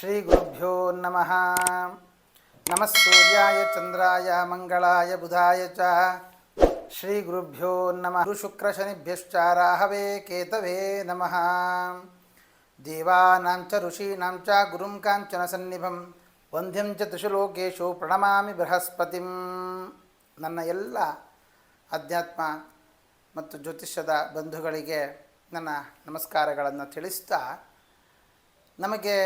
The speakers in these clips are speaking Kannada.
ಶ್ರೀ ಗುರುಭ್ಯೋ ನಮಃ ನಮಃ ಸೂರ್ಯಾಯ ಚಂದ್ರಾಯ ಮಂಗಳಾಯ ಬುಧಾಯ ಚ ಶ್ರೀ ಗುರುಭ್ಯೋ ನಮಃ ಗುರು ಶುಕ್ರ ಶನಿಭ್ಯಶ್ಚ ಕೇತವೇ ನಮಃ ದೇವಾನಾಂ ಚ ಋಷೀಣಾಂ ಚ ಗುರುಂ ಕಾಂಚನ ಸನ್ನಿಭಂ ವಂದ್ಯಂ ಚ ತ್ರಿಶುಲೋಕೇಶು ಪ್ರಣಮಾಮಿ ಬೃಹಸ್ಪತಿಂ ನನ್ನ ಎಲ್ಲ ಅಧ್ಯಾತ್ಮ ಮತ್ತು ಜ್ಯೋತಿಷ್ಯದ ಬಂಧುಗಳಿಗೆ ನನ್ನ ನಮಸ್ಕಾರಗಳನ್ನು ತಿಳಿಸ್ತಾ ನಮಗೆ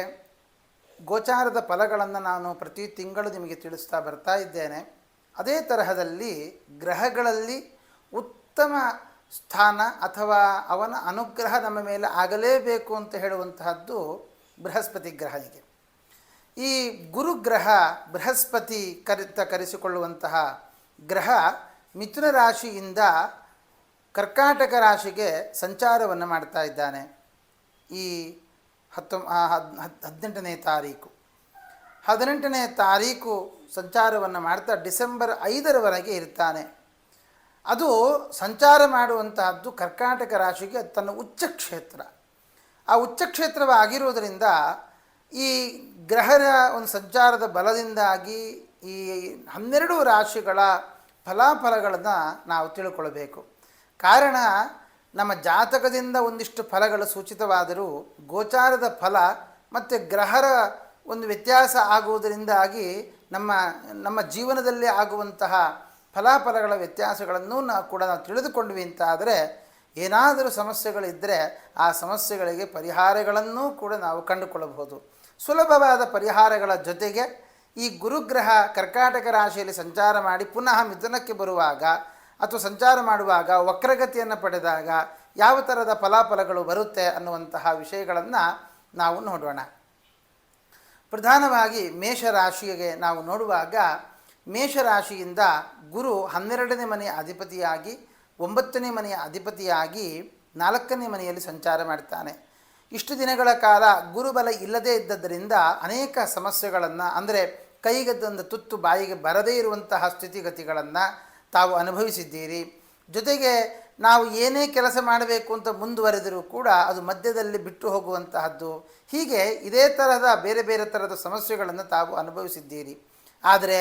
ಗೋಚಾರದ ಫಲಗಳನ್ನು ನಾನು ಪ್ರತಿ ತಿಂಗಳು ನಿಮಗೆ ತಿಳಿಸ್ತಾ ಬರ್ತಾ ಇದ್ದೇನೆ. ಅದೇ ತರಹದಲ್ಲಿ ಗ್ರಹಗಳಲ್ಲಿ ಉತ್ತಮ ಸ್ಥಾನ ಅಥವಾ ಅವನ ಅನುಗ್ರಹ ನಮ್ಮ ಮೇಲೆ ಆಗಲೇಬೇಕು ಅಂತ ಹೇಳುವಂತಹದ್ದು ಬೃಹಸ್ಪತಿ ಗ್ರಹನಿಗೆ ಈ ಗುರುಗ್ರಹ ಬೃಹಸ್ಪತಿ ಕರೆತ ಕರೆಸಿಕೊಳ್ಳುವಂತಹ ಗ್ರಹ ಮಿಥುನ ರಾಶಿಯಿಂದ ಕರ್ಕಾಟಕ ರಾಶಿಗೆ ಸಂಚಾರವನ್ನು ಮಾಡ್ತಾ ಇದ್ದಾನೆ. ಈ ಹತ್ತೊಂ ಹದಿನೆಂಟನೇ ತಾರೀಕು. ಹದಿನೆಂಟನೇ ತಾರೀಕು ಸಂಚಾರವನ್ನು ಮಾಡ್ತಾ ಡಿಸೆಂಬರ್ ಐದರವರೆಗೆ ಇರ್ತಾನೆ. ಅದು ಸಂಚಾರ ಮಾಡುವಂತಹದ್ದು ಕರ್ಕಾಟಕ ರಾಶಿಗೆ ತನ್ನ ಉಚ್ಚ ಕ್ಷೇತ್ರ ಆ ಉಚ್ಚ ಕ್ಷೇತ್ರವಾಗಿರುವುದರಿಂದ ಈ ಗ್ರಹರ ಒಂದು ಸಂಚಾರದ ಬಲದಿಂದಾಗಿ ಈ ಹನ್ನೆರಡು ರಾಶಿಗಳ ಫಲಾಫಲಗಳನ್ನು ನಾವು ತಿಳ್ಕೊಳ್ಬೇಕು. ಕಾರಣ ನಮ್ಮ ಜಾತಕದಿಂದ ಒಂದಿಷ್ಟು ಫಲಗಳು ಸೂಚಿತವಾದರೂ ಗೋಚಾರದ ಫಲ ಮತ್ತು ಗ್ರಹರ ಒಂದು ವ್ಯತ್ಯಾಸ ಆಗುವುದರಿಂದಾಗಿ ನಮ್ಮ ನಮ್ಮ ಜೀವನದಲ್ಲಿ ಆಗುವಂತಹ ಫಲಾಫಲಗಳ ವ್ಯತ್ಯಾಸಗಳನ್ನು ನಾವು ಕೂಡ ನಾವು ತಿಳಿದುಕೊಂಡ್ವಿ ಅಂತಾದರೆ ಏನಾದರೂ ಸಮಸ್ಯೆಗಳಿದ್ದರೆ ಆ ಸಮಸ್ಯೆಗಳಿಗೆ ಪರಿಹಾರಗಳನ್ನು ಕೂಡ ನಾವು ಕಂಡುಕೊಳ್ಳಬಹುದು. ಸುಲಭವಾದ ಪರಿಹಾರಗಳ ಜೊತೆಗೆ ಈ ಗುರುಗ್ರಹ ಕರ್ಕಾಟಕ ರಾಶಿಯಲ್ಲಿ ಸಂಚಾರ ಮಾಡಿ ಪುನಃ ಮಿಥುನಕ್ಕೆ ಬರುವಾಗ ಅಥವಾ ಸಂಚಾರ ಮಾಡುವಾಗ ವಕ್ರಗತಿಯನ್ನು ಪಡೆದಾಗ ಯಾವ ಥರದ ಫಲಾಫಲಗಳು ಬರುತ್ತೆ ಅನ್ನುವಂತಹ ವಿಷಯಗಳನ್ನು ನಾವು ನೋಡೋಣ. ಪ್ರಧಾನವಾಗಿ ಮೇಷರಾಶಿಗೆ ನಾವು ನೋಡುವಾಗ ಮೇಷರಾಶಿಯಿಂದ ಗುರು ಹನ್ನೆರಡನೇ ಮನೆಯ ಅಧಿಪತಿಯಾಗಿ, ಒಂಬತ್ತನೇ ಮನೆಯ ಅಧಿಪತಿಯಾಗಿ, ನಾಲ್ಕನೇ ಮನೆಯಲ್ಲಿ ಸಂಚಾರ ಮಾಡ್ತಾನೆ. ಇಷ್ಟು ದಿನಗಳ ಕಾಲ ಗುರುಬಲ ಇಲ್ಲದೇ ಇದ್ದದ್ದರಿಂದ ಅನೇಕ ಸಮಸ್ಯೆಗಳನ್ನು, ಅಂದರೆ ಕೈಗೆದ್ದಂದ ತುತ್ತು ಬಾಯಿಗೆ ಬರದೇ ಇರುವಂತಹ ಸ್ಥಿತಿಗತಿಗಳನ್ನು ತಾವು ಅನುಭವಿಸಿದ್ದೀರಿ. ಜೊತೆಗೆ ನಾವು ಏನೇ ಕೆಲಸ ಮಾಡಬೇಕು ಅಂತ ಮುಂದುವರೆದರೂ ಕೂಡ ಅದು ಮಧ್ಯದಲ್ಲಿ ಬಿಟ್ಟು ಹೋಗುವಂತಹದ್ದು. ಹೀಗೆ ಇದೇ ಥರದ ಬೇರೆ ಬೇರೆ ಥರದ ಸಮಸ್ಯೆಗಳನ್ನು ತಾವು ಅನುಭವಿಸಿದ್ದೀರಿ. ಆದರೆ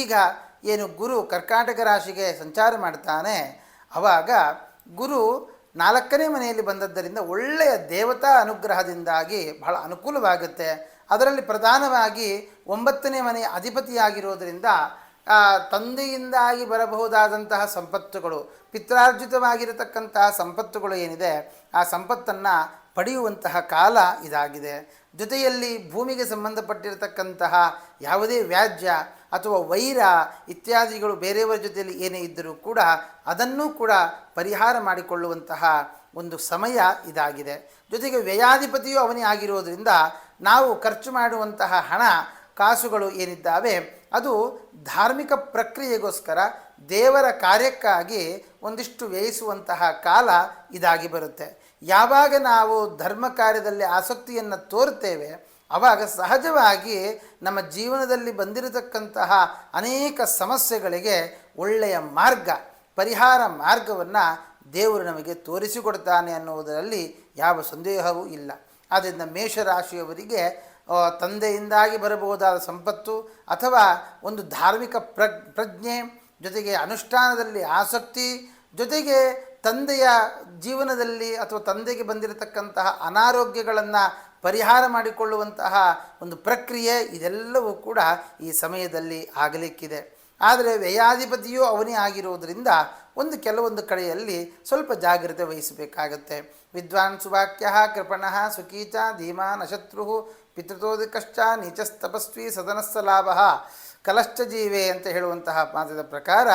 ಈಗ ಏನು ಗುರು ಕರ್ಕಾಟಕ ರಾಶಿಗೆ ಸಂಚಾರ ಮಾಡ್ತಾನೆ. ಆವಾಗ ಗುರು ನಾಲ್ಕನೇ ಮನೆಯಲ್ಲಿ ಬಂದದ್ದರಿಂದ ಒಳ್ಳೆಯ ದೇವತಾ ಅನುಗ್ರಹದಿಂದಾಗಿ ಬಹಳ ಅನುಕೂಲವಾಗುತ್ತೆ. ಅದರಲ್ಲಿ ಪ್ರಧಾನವಾಗಿ ಒಂಬತ್ತನೇ ಮನೆಯ ಅಧಿಪತಿಯಾಗಿರೋದರಿಂದ ತಂದೆಯಿಂದಾಗಿ ಬರಬಹುದಾದಂತಹ ಸಂಪತ್ತುಗಳು, ಪಿತ್ರಾರ್ಜಿತವಾಗಿರತಕ್ಕಂತಹ ಸಂಪತ್ತುಗಳು ಏನಿದೆ, ಆ ಸಂಪತ್ತನ್ನು ಪಡೆಯುವಂತಹ ಕಾಲ ಇದಾಗಿದೆ. ಜೊತೆಯಲ್ಲಿ ಭೂಮಿಗೆ ಸಂಬಂಧಪಟ್ಟಿರತಕ್ಕಂತಹ ಯಾವುದೇ ವ್ಯಾಜ್ಯ ಅಥವಾ ವೈರ ಇತ್ಯಾದಿಗಳು ಬೇರೆಯವರ ಜೊತೆಯಲ್ಲಿ ಏನೇ ಇದ್ದರೂ ಕೂಡ ಅದನ್ನೂ ಕೂಡ ಪರಿಹಾರ ಮಾಡಿಕೊಳ್ಳುವಂತಹ ಒಂದು ಸಮಯ ಇದಾಗಿದೆ. ಜೊತೆಗೆ ವ್ಯಯಾಧಿಪತಿಯು ಅವನೇ ಆಗಿರೋದರಿಂದ ನಾವು ಖರ್ಚು ಮಾಡುವಂತಹ ಹಣ, ಕಾಸುಗಳು ಏನಿದ್ದಾವೆ ಅದು ಧಾರ್ಮಿಕ ಪ್ರಕ್ರಿಯೆಗೋಸ್ಕರ ದೇವರ ಕಾರ್ಯಕ್ಕಾಗಿ ಒಂದಿಷ್ಟು ವ್ಯಯಿಸುವಂತಹ ಕಾಲ ಇದಾಗಿ ಬರುತ್ತೆ. ಯಾವಾಗ ನಾವು ಧರ್ಮ ಕಾರ್ಯದಲ್ಲಿ ಆಸಕ್ತಿಯನ್ನು ತೋರ್ತೇವೆ ಆವಾಗ ಸಹಜವಾಗಿ ನಮ್ಮ ಜೀವನದಲ್ಲಿ ಬಂದಿರತಕ್ಕಂತಹ ಅನೇಕ ಸಮಸ್ಯೆಗಳಿಗೆ ಒಳ್ಳೆಯ ಮಾರ್ಗ, ಪರಿಹಾರ ಮಾರ್ಗವನ್ನು ದೇವರು ನಮಗೆ ತೋರಿಸಿಕೊಡ್ತಾನೆ ಅನ್ನುವುದರಲ್ಲಿ ಯಾವ ಸಂದೇಹವೂ ಇಲ್ಲ. ಆದ್ದರಿಂದ ಮೇಷರಾಶಿಯವರಿಗೆ ತಂದೆಯಿಂದಾಗಿ ಬರಬಹುದಾದ ಸಂಪತ್ತು ಅಥವಾ ಒಂದು ಧಾರ್ಮಿಕ ಪ್ರಜ್ಞೆ, ಜೊತೆಗೆ ಅನುಷ್ಠಾನದಲ್ಲಿ ಆಸಕ್ತಿ, ಜೊತೆಗೆ ತಂದೆಯ ಜೀವನದಲ್ಲಿ ಅಥವಾ ತಂದೆಗೆ ಬಂದಿರತಕ್ಕಂತಹ ಅನಾರೋಗ್ಯಗಳನ್ನು ಪರಿಹಾರ ಮಾಡಿಕೊಳ್ಳುವಂತಹ ಒಂದು ಪ್ರಕ್ರಿಯೆ ಇದೆಲ್ಲವೂ ಕೂಡ ಈ ಸಮಯದಲ್ಲಿ ಆಗಲಿಕ್ಕಿದೆ. ಆದರೆ ವ್ಯಯಾಧಿಪತಿಯೂ ಅವನೇ ಆಗಿರುವುದರಿಂದ ಒಂದು ಕೆಲವೊಂದು ಕಡೆಯಲ್ಲಿ ಸ್ವಲ್ಪ ಜಾಗ್ರತೆ ವಹಿಸಬೇಕಾಗತ್ತೆ. ವಿದ್ವಾನ್ ಸುವಾಕ್ಯ ಕೃಪಣಃ ಸುಕೀಚ ಧೀಮಾನ್ ಅಶತ್ರು ಪಿತೃತೋದಿಕಶ್ಚ ನೀಚಸ್ತಪಸ್ವಿ ಸದನಸ್ಸ ಲಾಭ ಕಲಶ್ಚ ಜೀವೆ ಅಂತ ಹೇಳುವಂತಹ ಮಾತದ ಪ್ರಕಾರ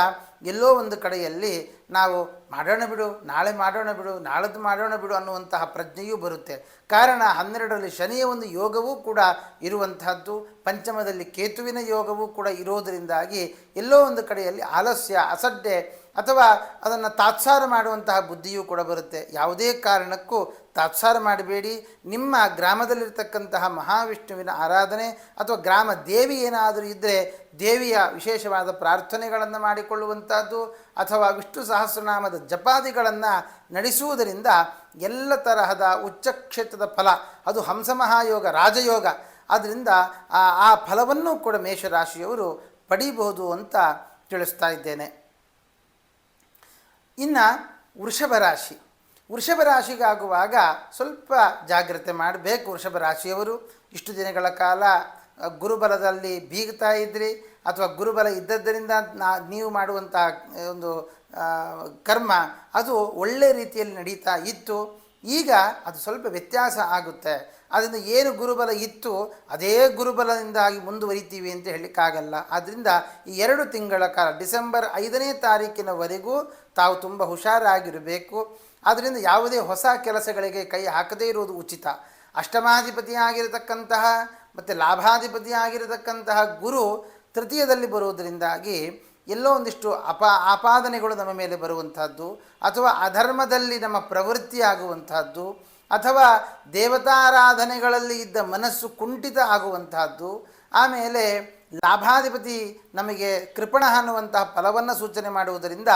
ಎಲ್ಲೋ ಒಂದು ಕಡೆಯಲ್ಲಿ ನಾವು ಮಾಡೋಣ ಬಿಡು, ನಾಳೆ ಮಾಡೋಣ ಬಿಡು, ನಾಳದ್ದು ಮಾಡೋಣ ಬಿಡು ಅನ್ನುವಂತಹ ಪ್ರಜ್ಞೆಯೂ ಬರುತ್ತೆ. ಕಾರಣ ಹನ್ನೆರಡರಲ್ಲಿ ಶನಿಯ ಒಂದು ಯೋಗವೂ ಕೂಡ ಇರುವಂತಹದ್ದು, ಪಂಚಮದಲ್ಲಿ ಕೇತುವಿನ ಯೋಗವೂ ಕೂಡ ಇರೋದರಿಂದಾಗಿ ಎಲ್ಲೋ ಒಂದು ಕಡೆಯಲ್ಲಿ ಆಲಸ್ಯ, ಅಸಡ್ಡೆ ಅಥವಾ ಅದನ್ನು ತಾತ್ಸಾರ ಮಾಡುವಂತಹ ಬುದ್ಧಿಯೂ ಕೂಡ ಬರುತ್ತೆ. ಯಾವುದೇ ಕಾರಣಕ್ಕೂ ತಾತ್ಸಾರ ಮಾಡಬೇಡಿ. ನಿಮ್ಮ ಗ್ರಾಮದಲ್ಲಿರ್ತಕ್ಕಂತಹ ಮಹಾವಿಷ್ಣುವಿನ ಆರಾಧನೆ ಅಥವಾ ಗ್ರಾಮ ದೇವಿ ಏನಾದರೂ ಇದ್ದರೆ ದೇವಿಯ ವಿಶೇಷವಾದ ಪ್ರಾರ್ಥನೆಗಳನ್ನು ಮಾಡಿಕೊಳ್ಳುವಂಥದ್ದು ಅಥವಾ ವಿಷ್ಣು ಸಹಸ್ರನಾಮದ ಜಪಾದಿಗಳನ್ನು ನಡೆಸುವುದರಿಂದ ಎಲ್ಲ ತರಹದ ಉಚ್ಚಕ್ಷೇತ್ರದ ಫಲ, ಅದು ಹಂಸ ಮಹಾಯೋಗ, ರಾಜಯೋಗ ಆದ್ದರಿಂದ ಆ ಫಲವನ್ನು ಕೂಡ ಮೇಷರಾಶಿಯವರು ಪಡೀಬಹುದು ಅಂತ ತಿಳಿಸ್ತಾ ಇದ್ದೇನೆ. ಇನ್ನು ವೃಷಭ ರಾಶಿ. ವೃಷಭ ರಾಶಿಗಾಗುವಾಗ ಸ್ವಲ್ಪ ಜಾಗ್ರತೆ ಮಾಡಬೇಕು. ವೃಷಭ ರಾಶಿಯವರು ಇಷ್ಟು ದಿನಗಳ ಕಾಲ ಗುರುಬಲದಲ್ಲಿ ಬೀಗ್ತಾ ಇದ್ರಿ ಅಥವಾ ಗುರುಬಲ ಇದ್ದದ್ದರಿಂದ ನಾ, ನೀವು ಮಾಡುವಂಥ ಒಂದು ಕರ್ಮ ಅದು ಒಳ್ಳೆ ರೀತಿಯಲ್ಲಿ ನಡೀತಾ ಇತ್ತು. ಈಗ ಅದು ಸ್ವಲ್ಪ ವ್ಯತ್ಯಾಸ ಆಗುತ್ತೆ. ಅದರಿಂದ ಏನು ಗುರುಬಲ ಇತ್ತು ಅದೇ ಗುರುಬಲದಿಂದಾಗಿ ಮುಂದುವರಿತೀವಿ ಅಂತ ಹೇಳಲಿಕ್ಕಾಗಲ್ಲ. ಆದ್ದರಿಂದ ಈ ಎರಡು ತಿಂಗಳ ಕಾಲ, ಡಿಸೆಂಬರ್ ಐದನೇ ತಾರೀಕಿನವರೆಗೂ ತಾವು ತುಂಬ ಹುಷಾರಾಗಿರಬೇಕು. ಆದ್ದರಿಂದ ಯಾವುದೇ ಹೊಸ ಕೆಲಸಗಳಿಗೆ ಕೈ ಹಾಕದೇ ಇರುವುದು ಉಚಿತ. ಅಷ್ಟಮಾಧಿಪತಿಯಾಗಿರತಕ್ಕಂತಹ ಮತ್ತು ಲಾಭಾಧಿಪತಿಯಾಗಿರತಕ್ಕಂತಹ ಗುರು ತೃತೀಯದಲ್ಲಿ ಬರುವುದರಿಂದಾಗಿ ಎಲ್ಲೋ ಒಂದಿಷ್ಟು ಅಪ ಆಪಾದನೆಗಳು ನಮ್ಮ ಮೇಲೆ ಬರುವಂಥದ್ದು ಅಥವಾ ಅಧರ್ಮದಲ್ಲಿ ನಮ್ಮ ಪ್ರವೃತ್ತಿ ಆಗುವಂತಹದ್ದು ಅಥವಾ ದೇವತಾರಾಧನೆಗಳಲ್ಲಿ ಇದ್ದ ಮನಸ್ಸು ಕುಂಠಿತ ಆಗುವಂತಹದ್ದು, ಆಮೇಲೆ ಲಾಭಾಧಿಪತಿ ನಮಗೆ ಕೃಪಣ ಅನ್ನುವಂತಹ ಫಲವನ್ನು ಸೂಚನೆ ಮಾಡುವುದರಿಂದ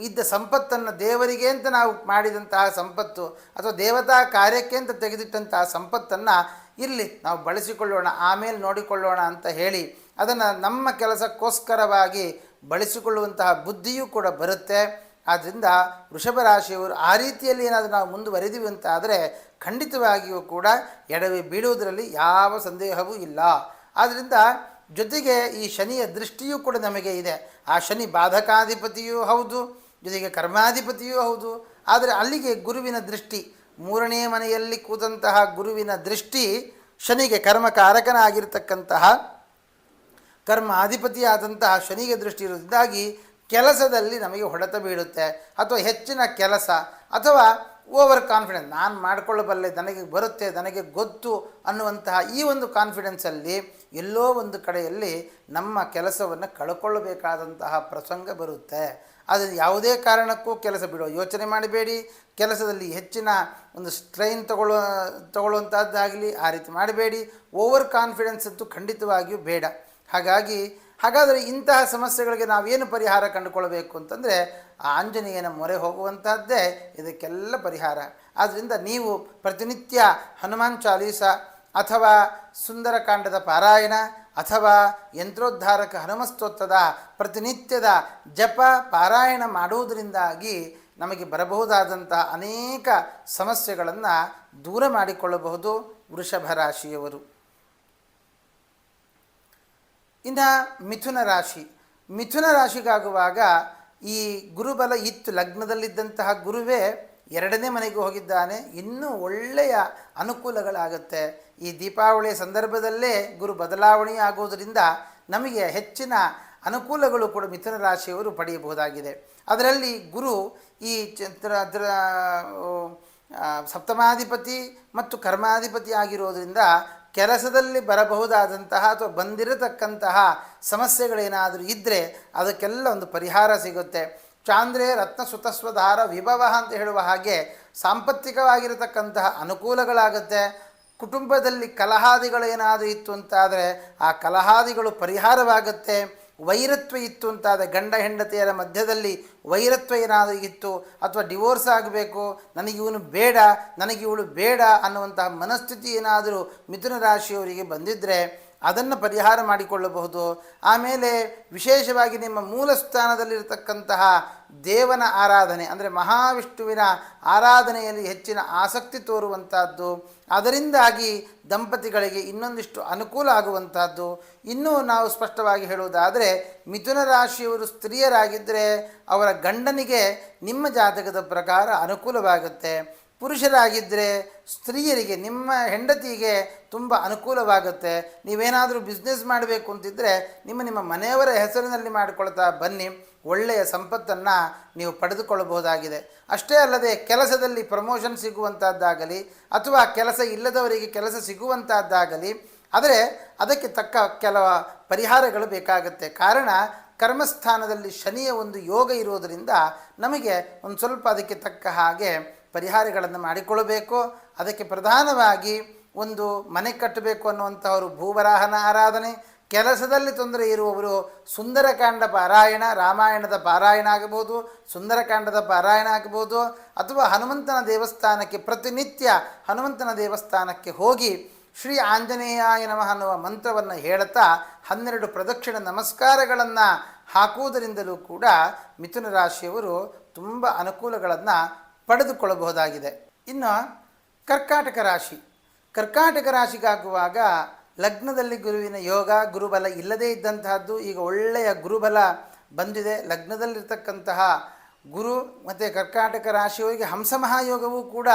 ಇದ್ದ ಸಂಪತ್ತನ್ನು ದೇವರಿಗೆ ಅಂತ ನಾವು ಮಾಡಿದಂತಹ ಸಂಪತ್ತು ಅಥವಾ ದೇವತಾ ಕಾರ್ಯಕ್ಕೆ ಅಂತ ತೆಗೆದಿಟ್ಟಂತಹ ಸಂಪತ್ತನ್ನು ಇಲ್ಲಿ ನಾವು ಬಳಸಿಕೊಳ್ಳೋಣ, ಆಮೇಲೆ ನೋಡಿಕೊಳ್ಳೋಣ ಅಂತ ಹೇಳಿ ಅದನ್ನು ನಮ್ಮ ಕೆಲಸಕ್ಕೋಸ್ಕರವಾಗಿ ಬಳಸಿಕೊಳ್ಳುವಂತಹ ಬುದ್ಧಿಯೂ ಕೂಡ ಬರುತ್ತೆ. ಆದ್ದರಿಂದ ವೃಷಭ ರಾಶಿಯವರು ಆ ರೀತಿಯಲ್ಲಿ ಏನಾದರೂ ನಾವು ಮುಂದುವರೆದಿವಿ ಅಂತ ಆದರೆ ಖಂಡಿತವಾಗಿಯೂ ಕೂಡ ಎಡವಿ ಬೀಳುವುದರಲ್ಲಿ ಯಾವ ಸಂದೇಹವೂ ಇಲ್ಲ. ಆದ್ದರಿಂದ ಜೊತೆಗೆ ಈ ಶನಿಯ ದೃಷ್ಟಿಯೂ ಕೂಡ ನಮಗೆ ಇದೆ. ಆ ಶನಿ ಬಾಧಕಾಧಿಪತಿಯೂ ಹೌದು, ಜೊತೆಗೆ ಕರ್ಮಾಧಿಪತಿಯೂ ಹೌದು. ಆದರೆ ಅಲ್ಲಿಗೆ ಗುರುವಿನ ದೃಷ್ಟಿ, ಮೂರನೇ ಮನೆಯಲ್ಲಿ ಕೂತಂತಹ ಗುರುವಿನ ದೃಷ್ಟಿ ಶನಿಗೆ ಕರ್ಮಕಾರಕನಾಗಿರ್ತಕ್ಕಂತಹ ಕರ್ಮ ಅಧಿಪತಿಯಾದಂತಹ ಶನಿಗೆ ದೃಷ್ಟಿ ಇರೋದ್ರಿಂದಾಗಿ ಕೆಲಸದಲ್ಲಿ ನಮಗೆ ಹೊಡೆತ ಬೀಳುತ್ತೆ ಅಥವಾ ಹೆಚ್ಚಿನ ಕೆಲಸ ಅಥವಾ ಓವರ್ ಕಾನ್ಫಿಡೆನ್ಸ್ ನಾನು ಮಾಡಿಕೊಳ್ಳಬಲ್ಲೆ, ನನಗೆ ಬರುತ್ತೆ, ನನಗೆ ಗೊತ್ತು ಅನ್ನುವಂತಹ ಈ ಒಂದು ಕಾನ್ಫಿಡೆನ್ಸಲ್ಲಿ ಎಲ್ಲೋ ಒಂದು ಕಡೆಯಲ್ಲಿ ನಮ್ಮ ಕೆಲಸವನ್ನು ಕಳ್ಕೊಳ್ಳಬೇಕಾದಂತಹ ಪ್ರಸಂಗ ಬರುತ್ತೆ. ಅದು ಯಾವುದೇ ಕಾರಣಕ್ಕೂ ಕೆಲಸ ಬಿಡುವ, ಯೋಚನೆ ಮಾಡಬೇಡಿ. ಕೆಲಸದಲ್ಲಿ ಹೆಚ್ಚಿನ ಒಂದು ಸ್ಟ್ರೈನ್ ತಗೊಳ್ಳೋ ತಗೊಳ್ಳುವಂಥದ್ದಾಗಲಿ ಆ ರೀತಿ ಮಾಡಬೇಡಿ. ಓವರ್ ಕಾನ್ಫಿಡೆನ್ಸ್ ಅಂತೂ ಖಂಡಿತವಾಗಿಯೂ ಬೇಡ. ಹಾಗಾಗಿ ಹಾಗಾದರೆ ಇಂತಹ ಸಮಸ್ಯೆಗಳಿಗೆ ನಾವೇನು ಪರಿಹಾರ ಕಂಡುಕೊಳ್ಬೇಕು ಅಂತಂದರೆ ಆ ಆಂಜನೇಯನ ಮೊರೆ ಹೋಗುವಂತಹದ್ದೇ ಇದಕ್ಕೆಲ್ಲ ಪರಿಹಾರ. ಆದ್ದರಿಂದ ನೀವು ಪ್ರತಿನಿತ್ಯ ಹನುಮಾನ್ ಚಾಲೀಸ ಅಥವಾ ಸುಂದರಕಾಂಡದ ಪಾರಾಯಣ ಅಥವಾ ಯಂತ್ರೋದ್ಧಾರಕ ಹನುಮಸ್ತೋತ್ರದ ಪ್ರತಿನಿತ್ಯದ ಜಪ, ಪಾರಾಯಣ ಮಾಡುವುದರಿಂದಾಗಿ ನಮಗೆ ಬರಬಹುದಾದಂತಹ ಅನೇಕ ಸಮಸ್ಯೆಗಳನ್ನು ದೂರ ಮಾಡಿಕೊಳ್ಳಬಹುದು ವೃಷಭ ರಾಶಿಯವರು. ಇನ್ನು ಮಿಥುನ ರಾಶಿ. ಮಿಥುನ ರಾಶಿಗಾಗುವಾಗ ಈ ಗುರುಬಲ ಇತ್ತು. ಲಗ್ನದಲ್ಲಿದ್ದಂತಹ ಗುರುವೇ ಎರಡನೇ ಮನೆಗೆ ಹೋಗಿದ್ದಾನೆ. ಇನ್ನೂ ಒಳ್ಳೆಯ ಅನುಕೂಲಗಳಾಗುತ್ತೆ. ಈ ದೀಪಾವಳಿಯ ಸಂದರ್ಭದಲ್ಲೇ ಗುರು ಬದಲಾವಣೆ ಆಗೋದರಿಂದ ನಮಗೆ ಹೆಚ್ಚಿನ ಅನುಕೂಲಗಳು ಕೂಡ ಮಿಥುನ ರಾಶಿಯವರು ಪಡೆಯಬಹುದಾಗಿದೆ. ಅದರಲ್ಲಿ ಗುರು ಈ ಚಂದ್ರ ಸಪ್ತಮಾಧಿಪತಿ ಮತ್ತು ಕರ್ಮಾಧಿಪತಿ ಆಗಿರೋದ್ರಿಂದ ಕೆಲಸದಲ್ಲಿ ಬರಬಹುದಾದಂತಹ ಅಥವಾ ಬಂದಿರತಕ್ಕಂತಹ ಸಮಸ್ಯೆಗಳೇನಾದರೂ ಇದ್ದರೆ ಅದಕ್ಕೆಲ್ಲ ಒಂದು ಪರಿಹಾರ ಸಿಗುತ್ತೆ. ಚಾಂದ್ರೆ ರತ್ನ ಸುತಸ್ವಧಾರ ವಿಭವ ಅಂತ ಹೇಳುವ ಹಾಗೆ ಸಾಂಪತ್ತಿಕವಾಗಿರತಕ್ಕಂತಹ ಅನುಕೂಲಗಳಾಗುತ್ತೆ. ಕುಟುಂಬದಲ್ಲಿ ಕಲಹಾದಿಗಳೇನಾದರೂ ಇತ್ತು ಅಂತಾದರೆ ಆ ಕಲಹಾದಿಗಳು ಪರಿಹಾರವಾಗುತ್ತೆ. ವೈರತ್ವ ಇತ್ತು ಅಂತಾದ ಗಂಡ ಹೆಂಡತಿಯರ ಮಧ್ಯದಲ್ಲಿ ವೈರತ್ವ ಏನಾದರೂ ಇತ್ತು ಅಥವಾ ಡಿವೋರ್ಸ್ ಆಗಬೇಕು, ನನಗೆ ಇವನು ಬೇಡ, ನನಗೆ ಇವಳು ಬೇಡ ಅನ್ನುವಂತಹ ಮನಸ್ಥಿತಿ ಏನಾದರೂ ಮಿಥುನ ರಾಶಿಯವರಿಗೆ ಬಂದಿದ್ದರೆ ಅದನ್ನು ಪರಿಹಾರ ಮಾಡಿಕೊಳ್ಳಬಹುದು. ಆಮೇಲೆ ವಿಶೇಷವಾಗಿ ನಿಮ್ಮ ಮೂಲ ಸ್ಥಾನದಲ್ಲಿರತಕ್ಕಂತಹ ದೇವನ ಆರಾಧನೆ, ಅಂದರೆ ಮಹಾವಿಷ್ಣುವಿನ ಆರಾಧನೆಯಲ್ಲಿ ಹೆಚ್ಚಿನ ಆಸಕ್ತಿ ತೋರುವಂತಹದ್ದು, ಅದರಿಂದಾಗಿ ದಂಪತಿಗಳಿಗೆ ಇನ್ನೊಂದಿಷ್ಟು ಅನುಕೂಲ ಆಗುವಂತಹದ್ದು. ಇನ್ನೂ ನಾವು ಸ್ಪಷ್ಟವಾಗಿ ಹೇಳುವುದಾದರೆ, ಮಿಥುನ ರಾಶಿಯವರು ಸ್ತ್ರೀಯರಾಗಿದ್ದರೆ ಅವರ ಗಂಡನಿಗೆ ನಿಮ್ಮ ಜಾತಕದ ಪ್ರಕಾರ ಅನುಕೂಲವಾಗುತ್ತೆ. ಪುರುಷರಾಗಿದ್ದರೆ ಸ್ತ್ರೀಯರಿಗೆ, ನಿಮ್ಮ ಹೆಂಡತಿಗೆ ತುಂಬ ಅನುಕೂಲವಾಗುತ್ತೆ. ನೀವೇನಾದರೂ ಬಿಸ್ನೆಸ್ ಮಾಡಬೇಕು ಅಂತಿದ್ದರೆ ನಿಮ್ಮ ನಿಮ್ಮ ಮನೆಯವರ ಹೆಸರಿನಲ್ಲಿ ಮಾಡಿಕೊಳ್ತಾ ಬನ್ನಿ. ಒಳ್ಳೆಯ ಸಂಪತ್ತನ್ನು ನೀವು ಪಡೆದುಕೊಳ್ಳಬಹುದಾಗಿದೆ. ಅಷ್ಟೇ ಅಲ್ಲದೆ ಕೆಲಸದಲ್ಲಿ ಪ್ರಮೋಷನ್ ಸಿಗುವಂಥದ್ದಾಗಲಿ ಅಥವಾ ಕೆಲಸ ಇಲ್ಲದವರಿಗೆ ಕೆಲಸ ಸಿಗುವಂಥದ್ದಾಗಲಿ ಆದರೆ ಅದಕ್ಕೆ ತಕ್ಕ ಕೆಲ ಪರಿಹಾರಗಳು ಬೇಕಾಗುತ್ತೆ. ಕಾರಣ ಕರ್ಮಸ್ಥಾನದಲ್ಲಿ ಶನಿಯ ಒಂದು ಯೋಗ ಇರೋದರಿಂದ ನಮಗೆ ಒಂದು ಸ್ವಲ್ಪ ಅದಕ್ಕೆ ತಕ್ಕ ಹಾಗೆ ಪರಿಹಾರಗಳನ್ನು ಮಾಡಿಕೊಳ್ಳಬೇಕು. ಅದಕ್ಕೆ ಪ್ರಧಾನವಾಗಿ ಒಂದು ಮನೆ ಕಟ್ಟಬೇಕು ಅನ್ನುವಂಥವರು ಭೂವರಾಹನ ಆರಾಧನೆ, ಕೆಲಸದಲ್ಲಿ ತೊಂದರೆ ಇರುವವರು ಸುಂದರಕಾಂಡ ಪಾರಾಯಣ, ರಾಮಾಯಣದ ಪಾರಾಯಣ ಆಗಬಹುದು, ಸುಂದರಕಾಂಡದ ಪಾರಾಯಣ ಆಗಬಹುದು, ಅಥವಾ ಹನುಮಂತನ ದೇವಸ್ಥಾನಕ್ಕೆ ಪ್ರತಿನಿತ್ಯ ಹನುಮಂತನ ದೇವಸ್ಥಾನಕ್ಕೆ ಹೋಗಿ ಶ್ರೀ ಆಂಜನೇಯಾಯ ನಮಃ ಅನ್ನುವ ಮಂತ್ರವನ್ನು ಹೇಳುತ್ತಾ ಹನ್ನೆರಡು ಪ್ರದಕ್ಷಿಣ ನಮಸ್ಕಾರಗಳನ್ನು ಹಾಕುವುದರಿಂದಲೂ ಕೂಡ ಮಿಥುನ ರಾಶಿಯವರು ತುಂಬ ಅನುಕೂಲಗಳನ್ನು ಪಡೆದುಕೊಳ್ಳಬಹುದಾಗಿದೆ. ಇನ್ನು ಕರ್ಕಾಟಕ ರಾಶಿ. ಕರ್ಕಾಟಕ ರಾಶಿಗಾಗುವಾಗ ಲಗ್ನದಲ್ಲಿ ಗುರುವಿನ ಯೋಗ, ಗುರುಬಲ ಇಲ್ಲದೇ ಇದ್ದಂತಹದ್ದು ಈಗ ಒಳ್ಳೆಯ ಗುರುಬಲ ಬಂದಿದೆ. ಲಗ್ನದಲ್ಲಿರ್ತಕ್ಕಂತಹ ಗುರು ಮತ್ತು ಕರ್ಕಾಟಕ ರಾಶಿಯವರಿಗೆ ಹಂಸಮಹಾಯೋಗವೂ ಕೂಡ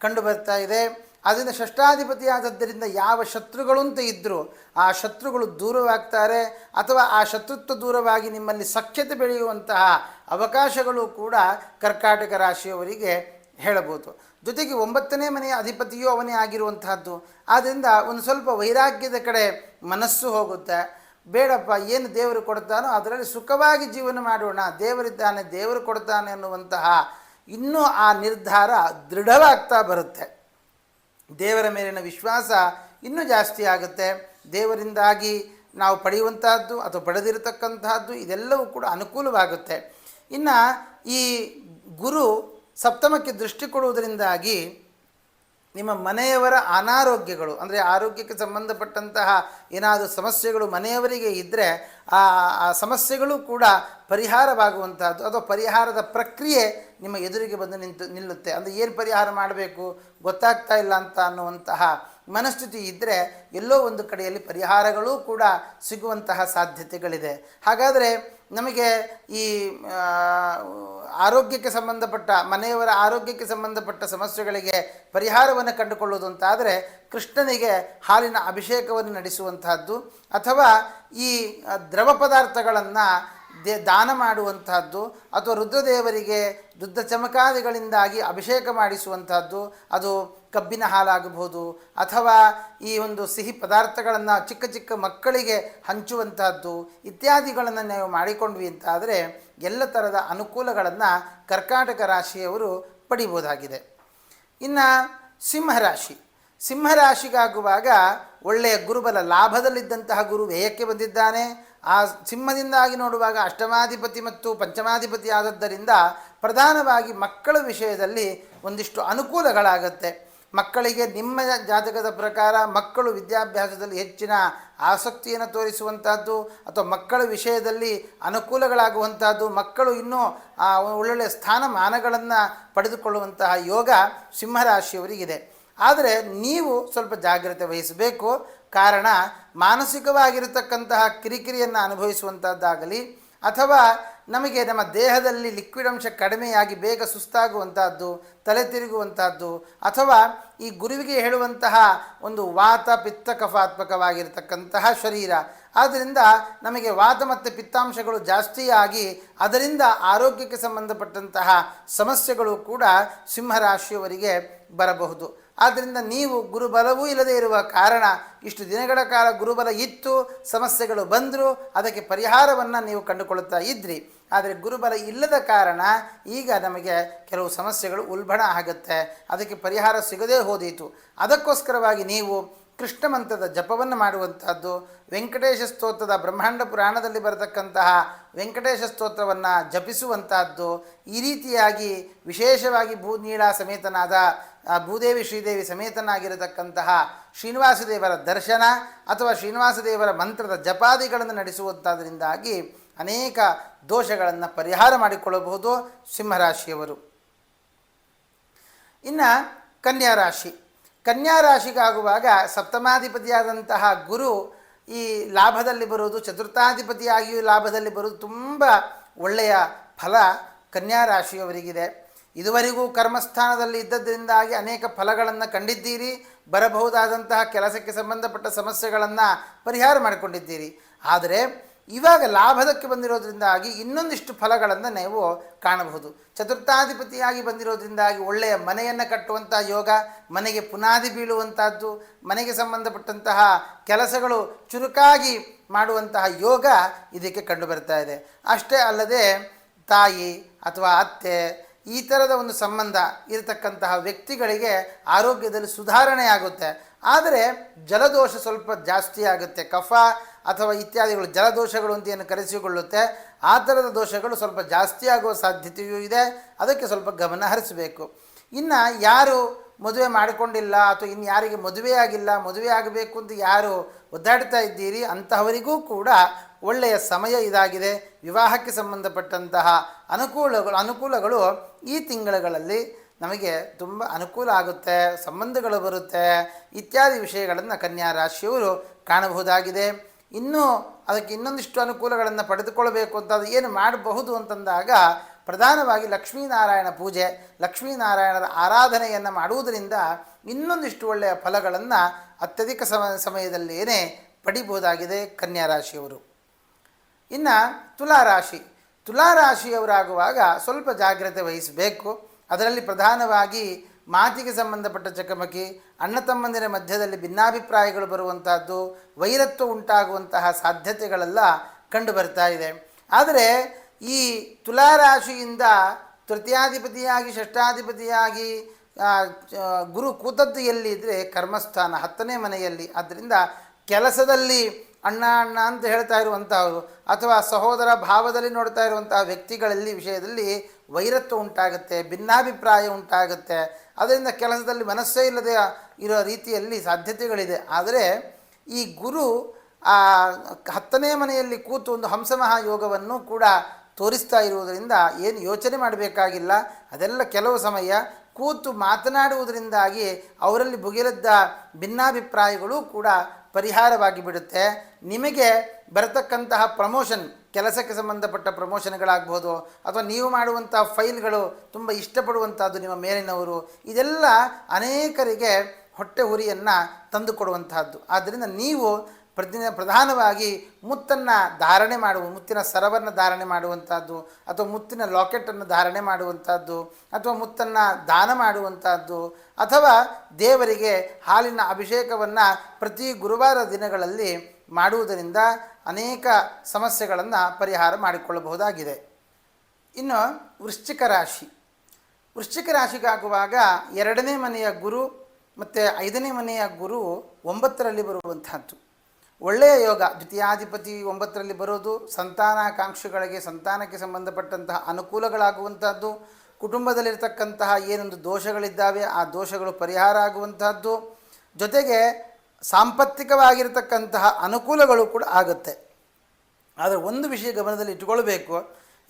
ಕಂಡು ಬರ್ತಾ ಇದೆ. ಅದರಿಂದ ಷಷ್ಟಾಧಿಪತಿಯಾದದ್ದರಿಂದ ಯಾವ ಶತ್ರುಗಳು ಅಂತ ಇದ್ದರೂ ಆ ಶತ್ರುಗಳು ದೂರವಾಗ್ತಾರೆ. ಅಥವಾ ಆ ಶತ್ರುತ್ವ ದೂರವಾಗಿ ನಿಮ್ಮಲ್ಲಿ ಸಖ್ಯತೆ ಬೆಳೆಯುವಂತಹ ಅವಕಾಶಗಳು ಕೂಡ ಕರ್ಕಾಟಕ ರಾಶಿಯವರಿಗೆ ಹೇಳಬಹುದು. ಜೊತೆಗೆ ಒಂಬತ್ತನೇ ಮನೆಯ ಅಧಿಪತಿಯೂ ಅವನೇ ಆಗಿರುವಂತಹದ್ದು. ಆದ್ದರಿಂದ ಒಂದು ಸ್ವಲ್ಪ ವೈರಾಗ್ಯದ ಕಡೆ ಮನಸ್ಸು ಹೋಗುತ್ತೆ. ಬೇಡಪ್ಪ, ಏನು ದೇವರು ಕೊಡ್ತಾನೋ ಅದರಲ್ಲಿ ಸುಖವಾಗಿ ಜೀವನ ಮಾಡೋಣ. ದೇವರಿದ್ದಾನೆ, ದೇವರು ಕೊಡ್ತಾನೆ ಅನ್ನುವಂತಹ ಇನ್ನೂ ಆ ನಿರ್ಧಾರ ದೃಢವಾಗ್ತಾ ಬರುತ್ತೆ. ದೇವರ ಮೇಲಿನ ವಿಶ್ವಾಸ ಇನ್ನೂ ಜಾಸ್ತಿ ಆಗುತ್ತೆ. ದೇವರಿಂದಾಗಿ ನಾವು ಪಡೆಯುವಂತಹದ್ದು ಅಥವಾ ಪಡೆದಿರತಕ್ಕಂತಹದ್ದು ಇದೆಲ್ಲವೂ ಕೂಡ ಅನುಕೂಲವಾಗುತ್ತೆ. ಇನ್ನು ಈ ಗುರು ಸಪ್ತಮಕ್ಕೆ ದೃಷ್ಟಿ ಕೊಡುವುದರಿಂದಾಗಿ ನಿಮ್ಮ ಮನೆಯವರ ಅನಾರೋಗ್ಯಗಳು, ಅಂದರೆ ಆರೋಗ್ಯಕ್ಕೆ ಸಂಬಂಧಪಟ್ಟಂತಹ ಏನಾದರೂ ಸಮಸ್ಯೆಗಳು ಮನೆಯವರಿಗೆ ಇದ್ದರೆ ಆ ಸಮಸ್ಯೆಗಳು ಕೂಡ ಪರಿಹಾರವಾಗುವಂತಹದ್ದು, ಅಥವಾ ಪರಿಹಾರದ ಪ್ರಕ್ರಿಯೆ ನಿಮ್ಮ ಎದುರಿಗೆ ಬಂದು ನಿಂತು ನಿಲ್ಲುತ್ತೆ. ಅಂದರೆ ಏನು ಪರಿಹಾರ ಮಾಡಬೇಕು, ಗೊತ್ತಾಗ್ತಾ ಇಲ್ಲ ಅಂತ ಅನ್ನುವಂತಹ ಮನಸ್ಥಿತಿ ಇದ್ದರೆ ಎಲ್ಲೋ ಒಂದು ಕಡೆಯಲ್ಲಿ ಪರಿಹಾರಗಳೂ ಕೂಡ ಸಿಗುವಂತಹ ಸಾಧ್ಯತೆಗಳಿದೆ. ಹಾಗಾದರೆ ನಮಗೆ ಈ ಆರೋಗ್ಯಕ್ಕೆ ಸಂಬಂಧಪಟ್ಟ, ಮನೆಯವರ ಆರೋಗ್ಯಕ್ಕೆ ಸಂಬಂಧಪಟ್ಟ ಸಮಸ್ಯೆಗಳಿಗೆ ಪರಿಹಾರವನ್ನು ಕಂಡುಕೊಳ್ಳುವುದು ಅಂತಾದರೆ ಕೃಷ್ಣನಿಗೆ ಹಾಲಿನ ಅಭಿಷೇಕವನ್ನು ನಡೆಸುವಂತಹದ್ದು ಅಥವಾ ಈ ದ್ರವ ಪದಾರ್ಥಗಳನ್ನು ದೇ, ದಾನ ಮಾಡುವಂತಹದ್ದು ಅಥವಾ ರುದ್ರದೇವರಿಗೆ ರುದ್ರ ಚಮಕಾದಿಗಳಿಂದಾಗಿ ಅಭಿಷೇಕ ಮಾಡಿಸುವಂತಹದ್ದು ಅದು ಕಬ್ಬಿನ ಹಾಲಾಗಬಹುದು ಅಥವಾ ಈ ಒಂದು ಸಿಹಿ ಪದಾರ್ಥಗಳನ್ನು ಚಿಕ್ಕ ಚಿಕ್ಕ ಮಕ್ಕಳಿಗೆ ಹಂಚುವಂತಹದ್ದು ಇತ್ಯಾದಿಗಳನ್ನು ನಾವು ಮಾಡಿಕೊಂಡ್ವಿ ಅಂತಾದರೆ ಎಲ್ಲ ಥರದ ಅನುಕೂಲಗಳನ್ನು ಕರ್ಕಾಟಕ ರಾಶಿಯವರು ಪಡಿಬೋದಾಗಿದೆ ಇನ್ನು ಸಿಂಹರಾಶಿ ಸಿಂಹರಾಶಿಗಾಗುವಾಗ ಒಳ್ಳೆಯ ಗುರುಬಲ ಲಾಭದಲ್ಲಿದ್ದಂತಹ ಗುರು ವ್ಯಯಕ್ಕೆ ಬಂದಿದ್ದಾನೆ. ಆ ಸಿಂಹದಿಂದಾಗಿ ನೋಡುವಾಗ ಅಷ್ಟಮಾಧಿಪತಿ ಮತ್ತು ಪಂಚಮಾಧಿಪತಿ ಆದದ್ದರಿಂದ ಪ್ರಧಾನವಾಗಿ ಮಕ್ಕಳ ವಿಷಯದಲ್ಲಿ ಒಂದಿಷ್ಟು ಅನುಕೂಲಗಳಾಗತ್ತೆ. ಮಕ್ಕಳಿಗೆ ನಿಮ್ಮ ಜಾತಕದ ಪ್ರಕಾರ ಮಕ್ಕಳು ವಿದ್ಯಾಭ್ಯಾಸದಲ್ಲಿ ಹೆಚ್ಚಿನ ಆಸಕ್ತಿಯನ್ನು ತೋರಿಸುವಂಥದ್ದು ಅಥವಾ ಮಕ್ಕಳ ವಿಷಯದಲ್ಲಿ ಅನುಕೂಲಗಳಾಗುವಂಥದ್ದು ಮಕ್ಕಳು ಇನ್ನೂ ಒಳ್ಳೊಳ್ಳೆಯ ಸ್ಥಾನಮಾನಗಳನ್ನು ಪಡೆದುಕೊಳ್ಳುವಂತಹ ಯೋಗ ಸಿಂಹರಾಶಿಯವರಿಗಿದೆ. ಆದರೆ ನೀವು ಸ್ವಲ್ಪ ಜಾಗ್ರತೆ ವಹಿಸಬೇಕು. ಕಾರಣ ಮಾನಸಿಕವಾಗಿರತಕ್ಕಂತಹ ಕಿರಿಕಿರಿಯನ್ನು ಅನುಭವಿಸುವಂಥದ್ದಾಗಲಿ ಅಥವಾ ನಮಗೆ ನಮ್ಮ ದೇಹದಲ್ಲಿ ಲಿಕ್ವಿಡ್ ಅಂಶ ಕಡಿಮೆಯಾಗಿ ಬೇಗ ಸುಸ್ತಾಗುವಂತಹದ್ದು, ತಲೆ ತಿರುಗುವಂತಹದ್ದು, ಅಥವಾ ಈ ಗುರುವಿಗೆ ಹೇಳುವಂತಹ ಒಂದು ವಾತ ಪಿತ್ತ ಕಫಾತ್ಮಕವಾಗಿರತಕ್ಕಂತಹ ಶರೀರ. ಆದ್ದರಿಂದ ನಮಗೆ ವಾತ ಮತ್ತು ಪಿತ್ತಾಂಶಗಳು ಜಾಸ್ತಿಯಾಗಿ ಅದರಿಂದ ಆರೋಗ್ಯಕ್ಕೆ ಸಂಬಂಧಪಟ್ಟಂತಹ ಸಮಸ್ಯೆಗಳು ಕೂಡ ಸಿಂಹರಾಶಿಯವರಿಗೆ ಬರಬಹುದು. ಆದ್ದರಿಂದ ನೀವು ಗುರುಬಲವೂ ಇಲ್ಲದೇ ಇರುವ ಕಾರಣ ಇಷ್ಟು ದಿನಗಳ ಕಾಲ ಗುರುಬಲ ಇತ್ತು, ಸಮಸ್ಯೆಗಳು ಬಂದರೂ, ಅದಕ್ಕೆ ಪರಿಹಾರವನ್ನು ನೀವು ಕಂಡುಕೊಳ್ಳುತ್ತಾ ಇದ್ರಿ. ಆದರೆ ಗುರುಬಲ ಇಲ್ಲದ ಕಾರಣ ಈಗ ನಮಗೆ ಕೆಲವು ಸಮಸ್ಯೆಗಳು ಉಲ್ಬಣ ಆಗುತ್ತೆ. ಅದಕ್ಕೆ ಪರಿಹಾರ ಸಿಗದೇ ಹೋದೀತು. ಅದಕ್ಕೋಸ್ಕರವಾಗಿ ನೀವು ಕೃಷ್ಣ ಮಂತ್ರದ ಜಪವನ್ನು ಮಾಡುವಂಥದ್ದು, ವೆಂಕಟೇಶ ಸ್ತೋತ್ರದ ಬ್ರಹ್ಮಾಂಡ ಪುರಾಣದಲ್ಲಿ ಬರತಕ್ಕಂತಹ ವೆಂಕಟೇಶ ಸ್ತೋತ್ರವನ್ನು ಜಪಿಸುವಂತಹದ್ದು ಈ ರೀತಿಯಾಗಿ ವಿಶೇಷವಾಗಿ ಭೂನೀಳ ಸಮೇತನಾದ ಆ ಭೂದೇವಿ ಶ್ರೀದೇವಿ ಸಮೇತನಾಗಿರತಕ್ಕಂತಹ ಶ್ರೀನಿವಾಸ ದೇವರ ದರ್ಶನ ಅಥವಾ ಶ್ರೀನಿವಾಸ ದೇವರ ಮಂತ್ರದ ಜಪಾದಿಗಳನ್ನು ನಡೆಸುವಂಥದ್ರಿಂದಾಗಿ ಅನೇಕ ದೋಷಗಳನ್ನು ಪರಿಹಾರ ಮಾಡಿಕೊಳ್ಳಬಹುದು ಸಿಂಹರಾಶಿಯವರು. ಇನ್ನು ಕನ್ಯಾ ರಾಶಿ. ಕನ್ಯಾ ರಾಶಿಗಾಗುವಾಗ ಸಪ್ತಮಾಧಿಪತಿಯಾದಂತಹ ಗುರು ಈ ಲಾಭದಲ್ಲಿ ಬರುವುದು ಚತುರ್ಥಾಧಿಪತಿಯಾಗಿಯೂ ಲಾಭದಲ್ಲಿ ಬರುವುದು ತುಂಬ ಒಳ್ಳೆಯ ಫಲ ಕನ್ಯಾ ರಾಶಿಯವರಿಗಿದೆ. ಇದುವರೆಗೂ ಕರ್ಮಸ್ಥಾನದಲ್ಲಿ ಇದ್ದದ್ದರಿಂದಾಗಿ ಅನೇಕ ಫಲಗಳನ್ನು ಕಂಡಿದ್ದೀರಿ, ಬರಬಹುದಾದಂತಹ ಕೆಲಸಕ್ಕೆ ಸಂಬಂಧಪಟ್ಟ ಸಮಸ್ಯೆಗಳನ್ನು ಪರಿಹಾರ ಮಾಡಿಕೊಂಡಿದ್ದೀರಿ. ಆದರೆ ಇವಾಗ ಲಾಭದಕ್ಕೆ ಬಂದಿರೋದ್ರಿಂದಾಗಿ ಇನ್ನೊಂದಿಷ್ಟು ಫಲಗಳನ್ನು ನೀವು ಕಾಣಬಹುದು. ಚತುರ್ಥಾಧಿಪತಿಯಾಗಿ ಬಂದಿರೋದ್ರಿಂದಾಗಿ ಒಳ್ಳೆಯ ಮನೆಯನ್ನು ಕಟ್ಟುವಂತಹ ಯೋಗ, ಮನೆಗೆ ಪುನಾದಿ ಬೀಳುವಂತಹದ್ದು, ಮನೆಗೆ ಸಂಬಂಧಪಟ್ಟಂತಹ ಕೆಲಸಗಳು ಚುರುಕಾಗಿ ಮಾಡುವಂತಹ ಯೋಗ ಇದಕ್ಕೆ ಕಂಡುಬರ್ತಾ ಇದೆ. ಅಷ್ಟೇ ಅಲ್ಲದೆ ತಾಯಿ ಅಥವಾ ಅತ್ತೆ ಈ ಥರದ ಒಂದು ಸಂಬಂಧ ಇರತಕ್ಕಂತಹ ವ್ಯಕ್ತಿಗಳಿಗೆ ಆರೋಗ್ಯದಲ್ಲಿ ಸುಧಾರಣೆ ಆಗುತ್ತೆ ಆದರೆ ಜಲದೋಷ ಸ್ವಲ್ಪ ಜಾಸ್ತಿ ಆಗುತ್ತೆ. ಕಫ ಅಥವಾ ಇತ್ಯಾದಿಗಳು ಜಲದೋಷಗಳು ಅಂತ ಏನು ಕರೆಸಿಕೊಳ್ಳುತ್ತೆ, ಆ ಥರದ ದೋಷಗಳು ಸ್ವಲ್ಪ ಜಾಸ್ತಿ ಆಗುವ ಸಾಧ್ಯತೆಯೂ ಇದೆ. ಅದಕ್ಕೆ ಸ್ವಲ್ಪ ಗಮನ ಹರಿಸಬೇಕು. ಇನ್ನು ಯಾರು ಮದುವೆ ಮಾಡಿಕೊಂಡಿಲ್ಲ ಅಥವಾ ಇನ್ನು ಯಾರಿಗೆ ಮದುವೆ ಆಗಿಲ್ಲ, ಮದುವೆ ಆಗಬೇಕು ಅಂತ ಯಾರು ಒದ್ದಾಡ್ತಾ ಇದ್ದೀರಿ, ಅಂತಹವರಿಗೂ ಕೂಡ ಒಳ್ಳೆಯ ಸಮಯ ಇದಾಗಿದೆ. ವಿವಾಹಕ್ಕೆ ಸಂಬಂಧಪಟ್ಟಂತಹ ಅನುಕೂಲಗಳು ಅನುಕೂಲಗಳು ಈ ತಿಂಗಳುಗಳಲ್ಲಿ ನಮಗೆ ತುಂಬ ಅನುಕೂಲ ಆಗುತ್ತೆ, ಸಂಬಂಧಗಳು ಬರುತ್ತೆ, ಇತ್ಯಾದಿ ವಿಷಯಗಳನ್ನು ಕನ್ಯಾ ರಾಶಿಯವರು ಕಾಣಬಹುದಾಗಿದೆ. ಇನ್ನೂ ಅದಕ್ಕೆ ಇನ್ನೊಂದಿಷ್ಟು ಅನುಕೂಲಗಳನ್ನು ಪಡೆದುಕೊಳ್ಳಬೇಕು ಅಂತ ಏನು ಮಾಡಬಹುದು ಅಂತಂದಾಗ ಪ್ರಧಾನವಾಗಿ ಲಕ್ಷ್ಮೀನಾರಾಯಣ ಪೂಜೆ, ಲಕ್ಷ್ಮೀನಾರಾಯಣರ ಆರಾಧನೆಯನ್ನು ಮಾಡುವುದರಿಂದ ಇನ್ನೊಂದಿಷ್ಟು ಒಳ್ಳೆಯ ಫಲಗಳನ್ನು ಅತ್ಯಧಿಕ ಸಮ ಸಮಯದಲ್ಲಿಯೇ ಪಡಿಬಹುದಾಗಿದೆ ಕನ್ಯಾ ರಾಶಿಯವರು ಇನ್ನು ತುಲಾರಾಶಿ, ತುಲಾರಾಶಿಯವರಾಗುವಾಗ ಸ್ವಲ್ಪ ಜಾಗ್ರತೆ ವಹಿಸಬೇಕು. ಅದರಲ್ಲಿ ಪ್ರಧಾನವಾಗಿ ಮಾತಿಗೆ ಸಂಬಂಧಪಟ್ಟ ಚಕಮಕಿ, ಅಣ್ಣ ತಮ್ಮಂದಿರ ಮಧ್ಯದಲ್ಲಿ ಭಿನ್ನಾಭಿಪ್ರಾಯಗಳು ಬರುವಂತಹದ್ದು, ವೈರತ್ವ ಉಂಟಾಗುವಂತಹ ಸಾಧ್ಯತೆಗಳೆಲ್ಲ ಕಂಡು ಬರ್ತಾ ಇದೆ. ಆದರೆ ಈ ತುಲಾರಾಶಿಯಿಂದ ತೃತೀಯಾಧಿಪತಿಯಾಗಿ, ಷಷ್ಠಾಧಿಪತಿಯಾಗಿ ಗುರು ಕೂತದ್ದು ಎಲ್ಲಿ ಇದ್ದರೆ ಕರ್ಮಸ್ಥಾನ, ಹತ್ತನೇ ಮನೆಯಲ್ಲಿ. ಆದ್ದರಿಂದ ಕೆಲಸದಲ್ಲಿ ಅಣ್ಣ ಅಣ್ಣ ಅಂತ ಹೇಳ್ತಾ ಇರುವಂಥವರು ಅಥವಾ ಸಹೋದರ ಭಾವದಲ್ಲಿ ನೋಡ್ತಾ ಇರುವಂಥ ವ್ಯಕ್ತಿಗಳಲ್ಲಿ ವಿಷಯದಲ್ಲಿ ವೈರತ್ವ ಉಂಟಾಗುತ್ತೆ, ಭಿನ್ನಾಭಿಪ್ರಾಯ ಉಂಟಾಗುತ್ತೆ. ಅದರಿಂದ ಕೆಲಸದಲ್ಲಿ ಮನಸ್ಸೇ ಇಲ್ಲದೆ ಇರೋ ರೀತಿಯಲ್ಲಿ ಸಾಧ್ಯತೆಗಳಿದೆ. ಆದರೆ ಈ ಗುರು, ಆ, ಹತ್ತನೇ ಮನೆಯಲ್ಲಿ ಕೂತು ಒಂದು ಹಂಸಮಹಾಯೋಗವನ್ನು ಕೂಡ ತೋರಿಸ್ತಾ ಇರುವುದರಿಂದ ಏನು ಯೋಚನೆ ಮಾಡಬೇಕಾಗಿಲ್ಲ. ಅದೆಲ್ಲ ಕೆಲವು ಸಮಯ ಕೂತು ಮಾತನಾಡುವುದರಿಂದಾಗಿ ಅವರಲ್ಲಿ ಬುಗಿಲದ್ದ ಭಿನ್ನಾಭಿಪ್ರಾಯಗಳು ಕೂಡ ಪರಿಹಾರವಾಗಿ ಬಿಡುತ್ತೆ. ನಿಮಗೆ ಬರತಕ್ಕಂತಹ ಪ್ರಮೋಷನ್, ಕೆಲಸಕ್ಕೆ ಸಂಬಂಧಪಟ್ಟ ಪ್ರಮೋಷನ್ಗಳಾಗ್ಬೋದು, ಅಥವಾ ನೀವು ಮಾಡುವಂತಹ ಫೈಲ್ಗಳು ತುಂಬ ಇಷ್ಟಪಡುವಂಥದ್ದು ನಿಮ್ಮ ಮೇಲಿನವರು, ಇದೆಲ್ಲ ಅನೇಕರಿಗೆ ಹೊಟ್ಟೆ ಹುರಿಯನ್ನು ತಂದುಕೊಡುವಂತಹದ್ದು ಆದ್ದರಿಂದ ನೀವು ಪ್ರತಿನ ಪ್ರಧಾನವಾಗಿ ಮುತ್ತನ್ನು ಧಾರಣೆ ಮಾಡುವ, ಮುತ್ತಿನ ಸರವನ್ನು ಧಾರಣೆ ಮಾಡುವಂಥದ್ದು ಅಥವಾ ಮುತ್ತಿನ ಲಾಕೆಟನ್ನು ಧಾರಣೆ ಮಾಡುವಂಥದ್ದು ಅಥವಾ ಮುತ್ತನ್ನು ದಾನ ಮಾಡುವಂಥದ್ದು ಅಥವಾ ದೇವರಿಗೆ ಹಾಲಿನ ಅಭಿಷೇಕವನ್ನು ಪ್ರತಿ ಗುರುವಾರ ದಿನಗಳಲ್ಲಿ ಮಾಡುವುದರಿಂದ ಅನೇಕ ಸಮಸ್ಯೆಗಳನ್ನು ಪರಿಹಾರ ಮಾಡಿಕೊಳ್ಳಬಹುದಾಗಿದೆ. ಇನ್ನು ವೃಶ್ಚಿಕ ರಾಶಿ. ವೃಶ್ಚಿಕ ರಾಶಿಗಾಗುವಾಗ ಎರಡನೇ ಮನೆಯ ಗುರು ಮತ್ತು ಐದನೇ ಮನೆಯ ಗುರು ಒಂಬತ್ತರಲ್ಲಿ ಬರುವಂತಹದ್ದು. ಒಳ್ಳೆಯ ಯೋಗ, ದ್ವಿತೀಯಾಧಿಪತಿ ಒಂಬತ್ತರಲ್ಲಿ ಬರೋದು ಸಂತಾನಾಕಾಂಕ್ಷಿಗಳಿಗೆ, ಸಂತಾನಕ್ಕೆ ಸಂಬಂಧಪಟ್ಟಂತಹ ಅನುಕೂಲಗಳಾಗುವಂಥದ್ದು ಕುಟುಂಬದಲ್ಲಿರ್ತಕ್ಕಂತಹ ಏನೊಂದು ದೋಷಗಳಿದ್ದಾವೆ, ಆ ದೋಷಗಳು ಪರಿಹಾರ ಆಗುವಂತಹದ್ದು, ಜೊತೆಗೆ ಸಾಂಪತ್ತಿಕವಾಗಿರತಕ್ಕಂತಹ ಅನುಕೂಲಗಳು ಕೂಡ ಆಗುತ್ತೆ. ಆದರೆ ಒಂದು ವಿಷಯ ಗಮನದಲ್ಲಿ ಇಟ್ಟುಕೊಳ್ಬೇಕು,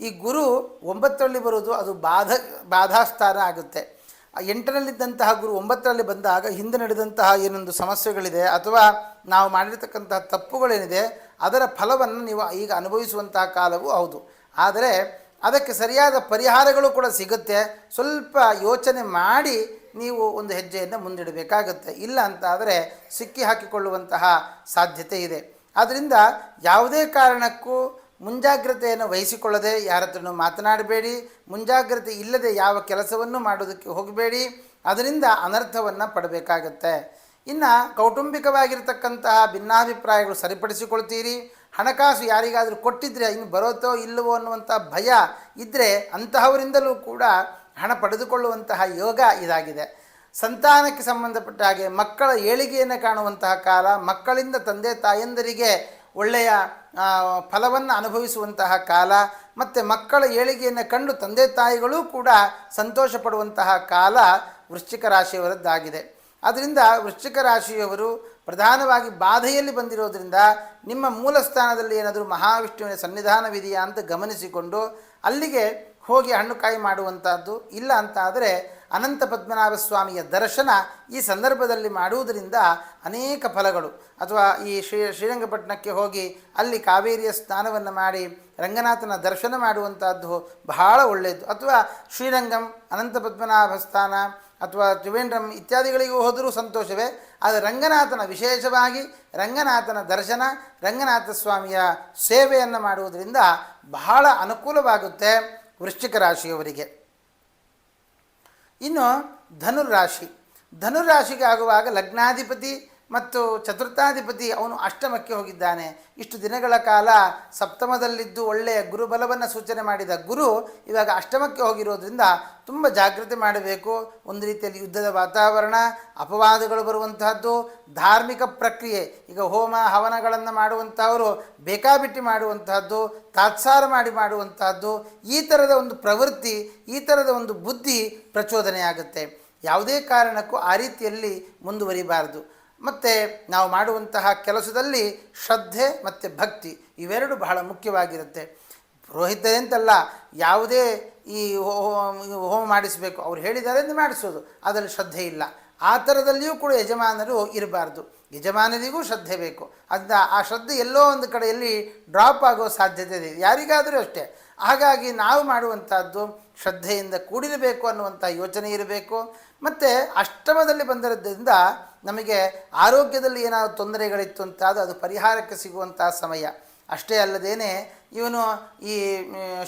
ಈ ಗುರು ಒಂಬತ್ತರಲ್ಲಿ ಬರೋದು ಅದು ಬಾಧ, ಬಾಧಾಸ್ಥಾನ ಆಗುತ್ತೆ. ಆ ಎಂಟರಲ್ಲಿದ್ದಂತಹ ಗುರು ಒಂಬತ್ತರಲ್ಲಿ ಬಂದಾಗ ಹಿಂದೆ ನಡೆದಂತಹ ಏನೊಂದು ಸಮಸ್ಯೆಗಳಿದೆ ಅಥವಾ ನಾವು ಮಾಡಿರ್ತಕ್ಕಂತಹ ತಪ್ಪುಗಳೇನಿದೆ, ಅದರ ಫಲವನ್ನು ನೀವು ಈಗ ಅನುಭವಿಸುವಂತಹ ಕಾಲವೂ ಹೌದು. ಆದರೆ ಅದಕ್ಕೆ ಸರಿಯಾದ ಪರಿಹಾರಗಳು ಕೂಡ ಸಿಗುತ್ತೆ. ಸ್ವಲ್ಪ ಯೋಚನೆ ಮಾಡಿ ನೀವು ಒಂದು ಹೆಜ್ಜೆಯನ್ನು ಮುಂದಿಡಬೇಕಾಗತ್ತೆ. ಇಲ್ಲ ಅಂತ ಆದರೆ ಸಿಕ್ಕಿ ಹಾಕಿಕೊಳ್ಳುವಂತಹ ಸಾಧ್ಯತೆ ಇದೆ. ಆದ್ದರಿಂದ ಯಾವುದೇ ಕಾರಣಕ್ಕೂ ಮುಂಜಾಗ್ರತೆಯನ್ನು ವಹಿಸಿಕೊಳ್ಳದೆ ಯಾರ ಹತ್ರನೂ ಮಾತನಾಡಬೇಡಿ. ಮುಂಜಾಗ್ರತೆ ಇಲ್ಲದೆ ಯಾವ ಕೆಲಸವನ್ನು ಮಾಡೋದಕ್ಕೆ ಹೋಗಬೇಡಿ. ಅದರಿಂದ ಅನರ್ಥವನ್ನು ಪಡಬೇಕಾಗತ್ತೆ. ಇನ್ನು ಕೌಟುಂಬಿಕವಾಗಿರ್ತಕ್ಕಂತಹ ಭಿನ್ನಾಭಿಪ್ರಾಯಗಳು ಸರಿಪಡಿಸಿಕೊಳ್ತೀರಿ. ಹಣಕಾಸು ಯಾರಿಗಾದರೂ ಕೊಟ್ಟಿದ್ರೆ ಇನ್ನು ಬರೋತೋ ಇಲ್ಲವೋ ಅನ್ನುವಂಥ ಭಯ ಇದ್ದರೆ ಅಂತಹವರಿಂದಲೂ ಕೂಡ ಹಣ ಪಡೆದುಕೊಳ್ಳುವಂತಹ ಯೋಗ ಇದಾಗಿದೆ. ಸಂತಾನಕ್ಕೆ ಸಂಬಂಧಪಟ್ಟ ಹಾಗೆ ಮಕ್ಕಳ ಏಳಿಗೆಯನ್ನು ಕಾಣುವಂತಹ ಕಾಲ, ಮಕ್ಕಳಿಂದ ತಂದೆ ತಾಯಂದರಿಗೆ ಒಳ್ಳೆಯ ಫಲವನ್ನು ಅನುಭವಿಸುವಂತಹ ಕಾಲ, ಮತ್ತು ಮಕ್ಕಳ ಏಳಿಗೆಯನ್ನು ಕಂಡು ತಂದೆ ತಾಯಿಗಳೂ ಕೂಡ ಸಂತೋಷ ಕಾಲ ವೃಶ್ಚಿಕ ರಾಶಿಯವರದ್ದಾಗಿದೆ. ಆದ್ದರಿಂದ ವೃಶ್ಚಿಕ ರಾಶಿಯವರು ಪ್ರಧಾನವಾಗಿ ಬಾಧೆಯಲ್ಲಿ ಬಂದಿರೋದ್ರಿಂದ ನಿಮ್ಮ ಮೂಲ ಸ್ಥಾನದಲ್ಲಿ ಏನಾದರೂ ಮಹಾವಿಷ್ಣುವಿನ ಸನ್ನಿಧಾನವಿದೆಯಾ ಅಂತ ಗಮನಿಸಿಕೊಂಡು ಅಲ್ಲಿಗೆ ಹೋಗಿ ಹಣ್ಣುಕಾಯಿ ಮಾಡುವಂಥದ್ದು ಇಲ್ಲ ಅಂತ ಆದರೆ ಅನಂತ ಪದ್ಮನಾಭ ಸ್ವಾಮಿಯ ದರ್ಶನ ಈ ಸಂದರ್ಭದಲ್ಲಿ ಮಾಡುವುದರಿಂದ ಅನೇಕ ಫಲಗಳು. ಅಥವಾ ಈ ಶ್ರೀ ಶ್ರೀರಂಗಪಟ್ಟಣಕ್ಕೆ ಹೋಗಿ ಅಲ್ಲಿ ಕಾವೇರಿಯ ಸ್ನಾನವನ್ನು ಮಾಡಿ ರಂಗನಾಥನ ದರ್ಶನ ಮಾಡುವಂಥದ್ದು ಬಹಳ ಒಳ್ಳೆಯದು ಅಥವಾ ಶ್ರೀರಂಗಂ, ಅನಂತ ಪದ್ಮನಾಭ ಸ್ಥಾನ ಅಥವಾ ತ್ರಿವೇಂದ್ರಂ ಇತ್ಯಾದಿಗಳಿಗೂ ಹೋದರೂ ಸಂತೋಷವೇ. ಆದರೆ ರಂಗನಾಥನ ವಿಶೇಷವಾಗಿ ರಂಗನಾಥನ ದರ್ಶನ, ರಂಗನಾಥ ಸ್ವಾಮಿಯ ಸೇವೆಯನ್ನು ಮಾಡುವುದರಿಂದ ಬಹಳ ಅನುಕೂಲವಾಗುತ್ತೆ ವೃಶ್ಚಿಕ ರಾಶಿಯವರಿಗೆ. ಇನ್ನು ಧನುರಾಶಿ ಧನುರಾಶಿಗೆ ಆಗುವಾಗ ಲಗ್ನಾಧಿಪತಿ ಮತ್ತು ಚತುರ್ಥಾಧಿಪತಿ ಅವನು ಅಷ್ಟಮಕ್ಕೆ ಹೋಗಿದ್ದಾನೆ. ಇಷ್ಟು ದಿನಗಳ ಕಾಲ ಸಪ್ತಮದಲ್ಲಿದ್ದು ಒಳ್ಳೆಯ ಗುರುಬಲವನ್ನು ಸೂಚನೆ ಮಾಡಿದ ಗುರು ಇವಾಗ ಅಷ್ಟಮಕ್ಕೆ ಹೋಗಿರೋದ್ರಿಂದ ತುಂಬ ಜಾಗ್ರತೆ ಮಾಡಬೇಕು. ಒಂದು ರೀತಿಯಲ್ಲಿ ಯುದ್ಧದ ವಾತಾವರಣ, ಅಪವಾದಗಳು ಬರುವಂತಹದ್ದು, ಧಾರ್ಮಿಕ ಪ್ರಕ್ರಿಯೆ, ಈಗ ಹೋಮ ಹವನಗಳನ್ನು ಮಾಡುವಂಥವರು ಬೇಕಾಬಿಟ್ಟಿ ಮಾಡುವಂತಹದ್ದು, ತಾತ್ಸಾರ ಮಾಡಿ ಮಾಡುವಂತಹದ್ದು, ಈ ಥರದ ಒಂದು ಪ್ರವೃತ್ತಿ, ಈ ಥರದ ಒಂದು ಬುದ್ಧಿ ಪ್ರಚೋದನೆಯಾಗುತ್ತೆ. ಯಾವುದೇ ಕಾರಣಕ್ಕೂ ಆ ರೀತಿಯಲ್ಲಿ ಮುಂದುವರಿಬಾರದು. ಮತ್ತು ನಾವು ಮಾಡುವಂತಹ ಕೆಲಸದಲ್ಲಿ ಶ್ರದ್ಧೆ ಮತ್ತು ಭಕ್ತಿ ಇವೆರಡು ಬಹಳ ಮುಖ್ಯವಾಗಿರುತ್ತೆ. ಪುರೋಹಿತರೇ ಅಂತಲ್ಲ ಯಾವುದೇ ಈ ಹೋಮ ಮಾಡಿಸಬೇಕು, ಅವ್ರು ಹೇಳಿದ್ದಾರೆ ಅಂತ ಮಾಡಿಸೋದು, ಅದರಲ್ಲಿ ಶ್ರದ್ಧೆ ಇಲ್ಲ. ಆ ಥರದಲ್ಲಿಯೂ ಕೂಡ ಯಜಮಾನರು ಇರಬಾರ್ದು. ಯಜಮಾನರಿಗೂ ಶ್ರದ್ಧೆ ಬೇಕು. ಅದನ್ನ ಆ ಶ್ರದ್ಧೆ ಎಲ್ಲೋ ಒಂದು ಕಡೆಯಲ್ಲಿ ಡ್ರಾಪ್ ಆಗೋ ಸಾಧ್ಯತೆ ಇದೆ. ಯಾರಿಗಾದರೂ ಅಷ್ಟೇ. ಹಾಗಾಗಿ ನಾವು ಮಾಡುವಂಥದ್ದು ಶ್ರದ್ಧೆಯಿಂದ ಕೂಡಿರಬೇಕು ಅನ್ನುವಂಥ ಯೋಚನೆ ಇರಬೇಕು. ಮತ್ತು ಅಷ್ಟಮದಲ್ಲಿ ಬಂದಿರೋದ್ರಿಂದ ನಮಗೆ ಆರೋಗ್ಯದಲ್ಲಿ ಏನಾದರೂ ತೊಂದರೆಗಳಿತ್ತು ಅಂತ ಅದು ಪರಿಹಾರಕ್ಕೆ ಸಿಗುವಂಥ ಸಮಯ. ಅಷ್ಟೇ ಅಲ್ಲದೇನೆ ಇವನು ಈ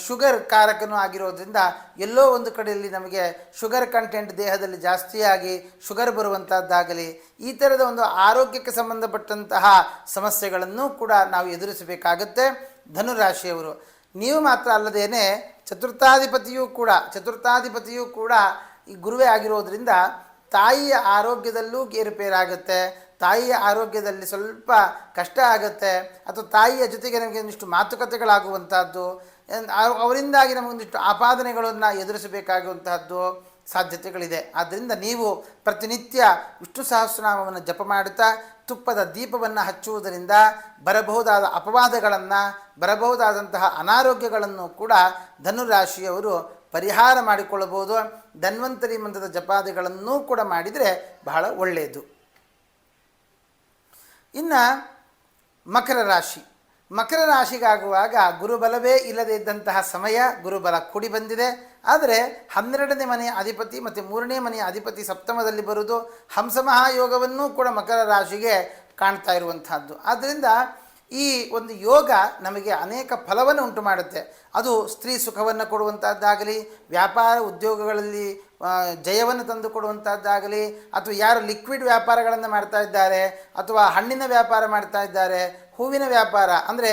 ಶುಗರ್ ಕಾರಕನೂ ಆಗಿರೋದ್ರಿಂದ ಎಲ್ಲೋ ಒಂದು ಕಡೆಯಲ್ಲಿ ನಮಗೆ ಶುಗರ್ ಕಂಟೆಂಟ್ ದೇಹದಲ್ಲಿ ಜಾಸ್ತಿಯಾಗಿ ಶುಗರ್ ಬರುವಂಥದ್ದಾಗಲಿ, ಈ ಥರದ ಒಂದು ಆರೋಗ್ಯಕ್ಕೆ ಸಂಬಂಧಪಟ್ಟಂತಹ ಸಮಸ್ಯೆಗಳನ್ನು ಕೂಡ ನಾವು ಎದುರಿಸಬೇಕಾಗತ್ತೆ. ಧನುರಾಶಿಯವರು ನೀವು ಮಾತ್ರ ಅಲ್ಲದೇನೆ ಚತುರ್ಥಾಧಿಪತಿಯೂ ಕೂಡ ಚತುರ್ಥಾಧಿಪತಿಯೂ ಕೂಡ ಈ ಗುರುವೇ ಆಗಿರೋದ್ರಿಂದ ತಾಯಿಯ ಆರೋಗ್ಯದಲ್ಲೂ ಏರುಪೇರಾಗುತ್ತೆ ತಾಯಿಯ ಆರೋಗ್ಯದಲ್ಲಿ ಸ್ವಲ್ಪ ಕಷ್ಟ ಆಗುತ್ತೆ. ಅಥವಾ ತಾಯಿಯ ಜೊತೆಗೆ ನಮಗೆ ಒಂದಿಷ್ಟು ಮಾತುಕತೆಗಳಾಗುವಂಥದ್ದು ಅವರಿಂದಾಗಿ ನಮಗೊಂದಿಷ್ಟು ಆಪಾದನೆಗಳನ್ನು ಎದುರಿಸಬೇಕಾಗುವಂತಹದ್ದು ಸಾಧ್ಯತೆಗಳಿದೆ. ಆದ್ದರಿಂದ ನೀವು ಪ್ರತಿನಿತ್ಯ ವಿಷ್ಣು ಸಹಸ್ರನಾಮವನ್ನು ಜಪ ಮಾಡುತ್ತಾ ತುಪ್ಪದ ದೀಪವನ್ನು ಹಚ್ಚುವುದರಿಂದ ಬರಬಹುದಾದ ಅಪವಾದಗಳನ್ನು, ಬರಬಹುದಾದಂತಹ ಅನಾರೋಗ್ಯಗಳನ್ನು ಕೂಡ ಧನುರಾಶಿಯವರು ಪರಿಹಾರ ಮಾಡಿಕೊಳ್ಳಬಹುದು. ಧನ್ವಂತರಿ ಮಂತ್ರದ ಜಪಾದಿಗಳನ್ನೂ ಕೂಡ ಮಾಡಿದರೆ ಬಹಳ ಒಳ್ಳೆಯದು ಇನ್ನು ಮಕರ ರಾಶಿ. ಮಕರ ರಾಶಿಗಾಗುವಾಗ ಗುರುಬಲವೇ ಇಲ್ಲದೇ ಇದ್ದಂತಹ ಸಮಯ ಗುರುಬಲ ಕೂಡಿ ಬಂದಿದೆ. ಆದರೆ ಹನ್ನೆರಡನೇ ಮನೆಯ ಅಧಿಪತಿ ಮತ್ತು ಮೂರನೇ ಮನೆಯ ಅಧಿಪತಿ ಸಪ್ತಮದಲ್ಲಿ ಬರುವುದು ಹಂಸ ಮಹಾಯೋಗವನ್ನೂ ಕೂಡ ಮಕರ ರಾಶಿಗೆ ಕಾಣ್ತಾ ಇರುವಂತಹದ್ದು. ಆದ್ದರಿಂದ ಈ ಒಂದು ಯೋಗ ನಮಗೆ ಅನೇಕ ಫಲವನ್ನು ಉಂಟು ಮಾಡುತ್ತೆ. ಅದು ಸ್ತ್ರೀ ಸುಖವನ್ನು ಕೊಡುವಂಥದ್ದಾಗಲಿ ವ್ಯಾಪಾರ ಉದ್ಯೋಗಗಳಲ್ಲಿ ಜಯವನ್ನು ತಂದು ಕೊಡುವಂಥದ್ದಾಗಲಿ ಅಥವಾ ಯಾರು ಲಿಕ್ವಿಡ್ ವ್ಯಾಪಾರಗಳನ್ನು ಮಾಡ್ತಾ ಇದ್ದಾರೆ, ಅಥವಾ ಹಣ್ಣಿನ ವ್ಯಾಪಾರ ಮಾಡ್ತಾ ಇದ್ದಾರೆ, ಹೂವಿನ ವ್ಯಾಪಾರ, ಅಂದರೆ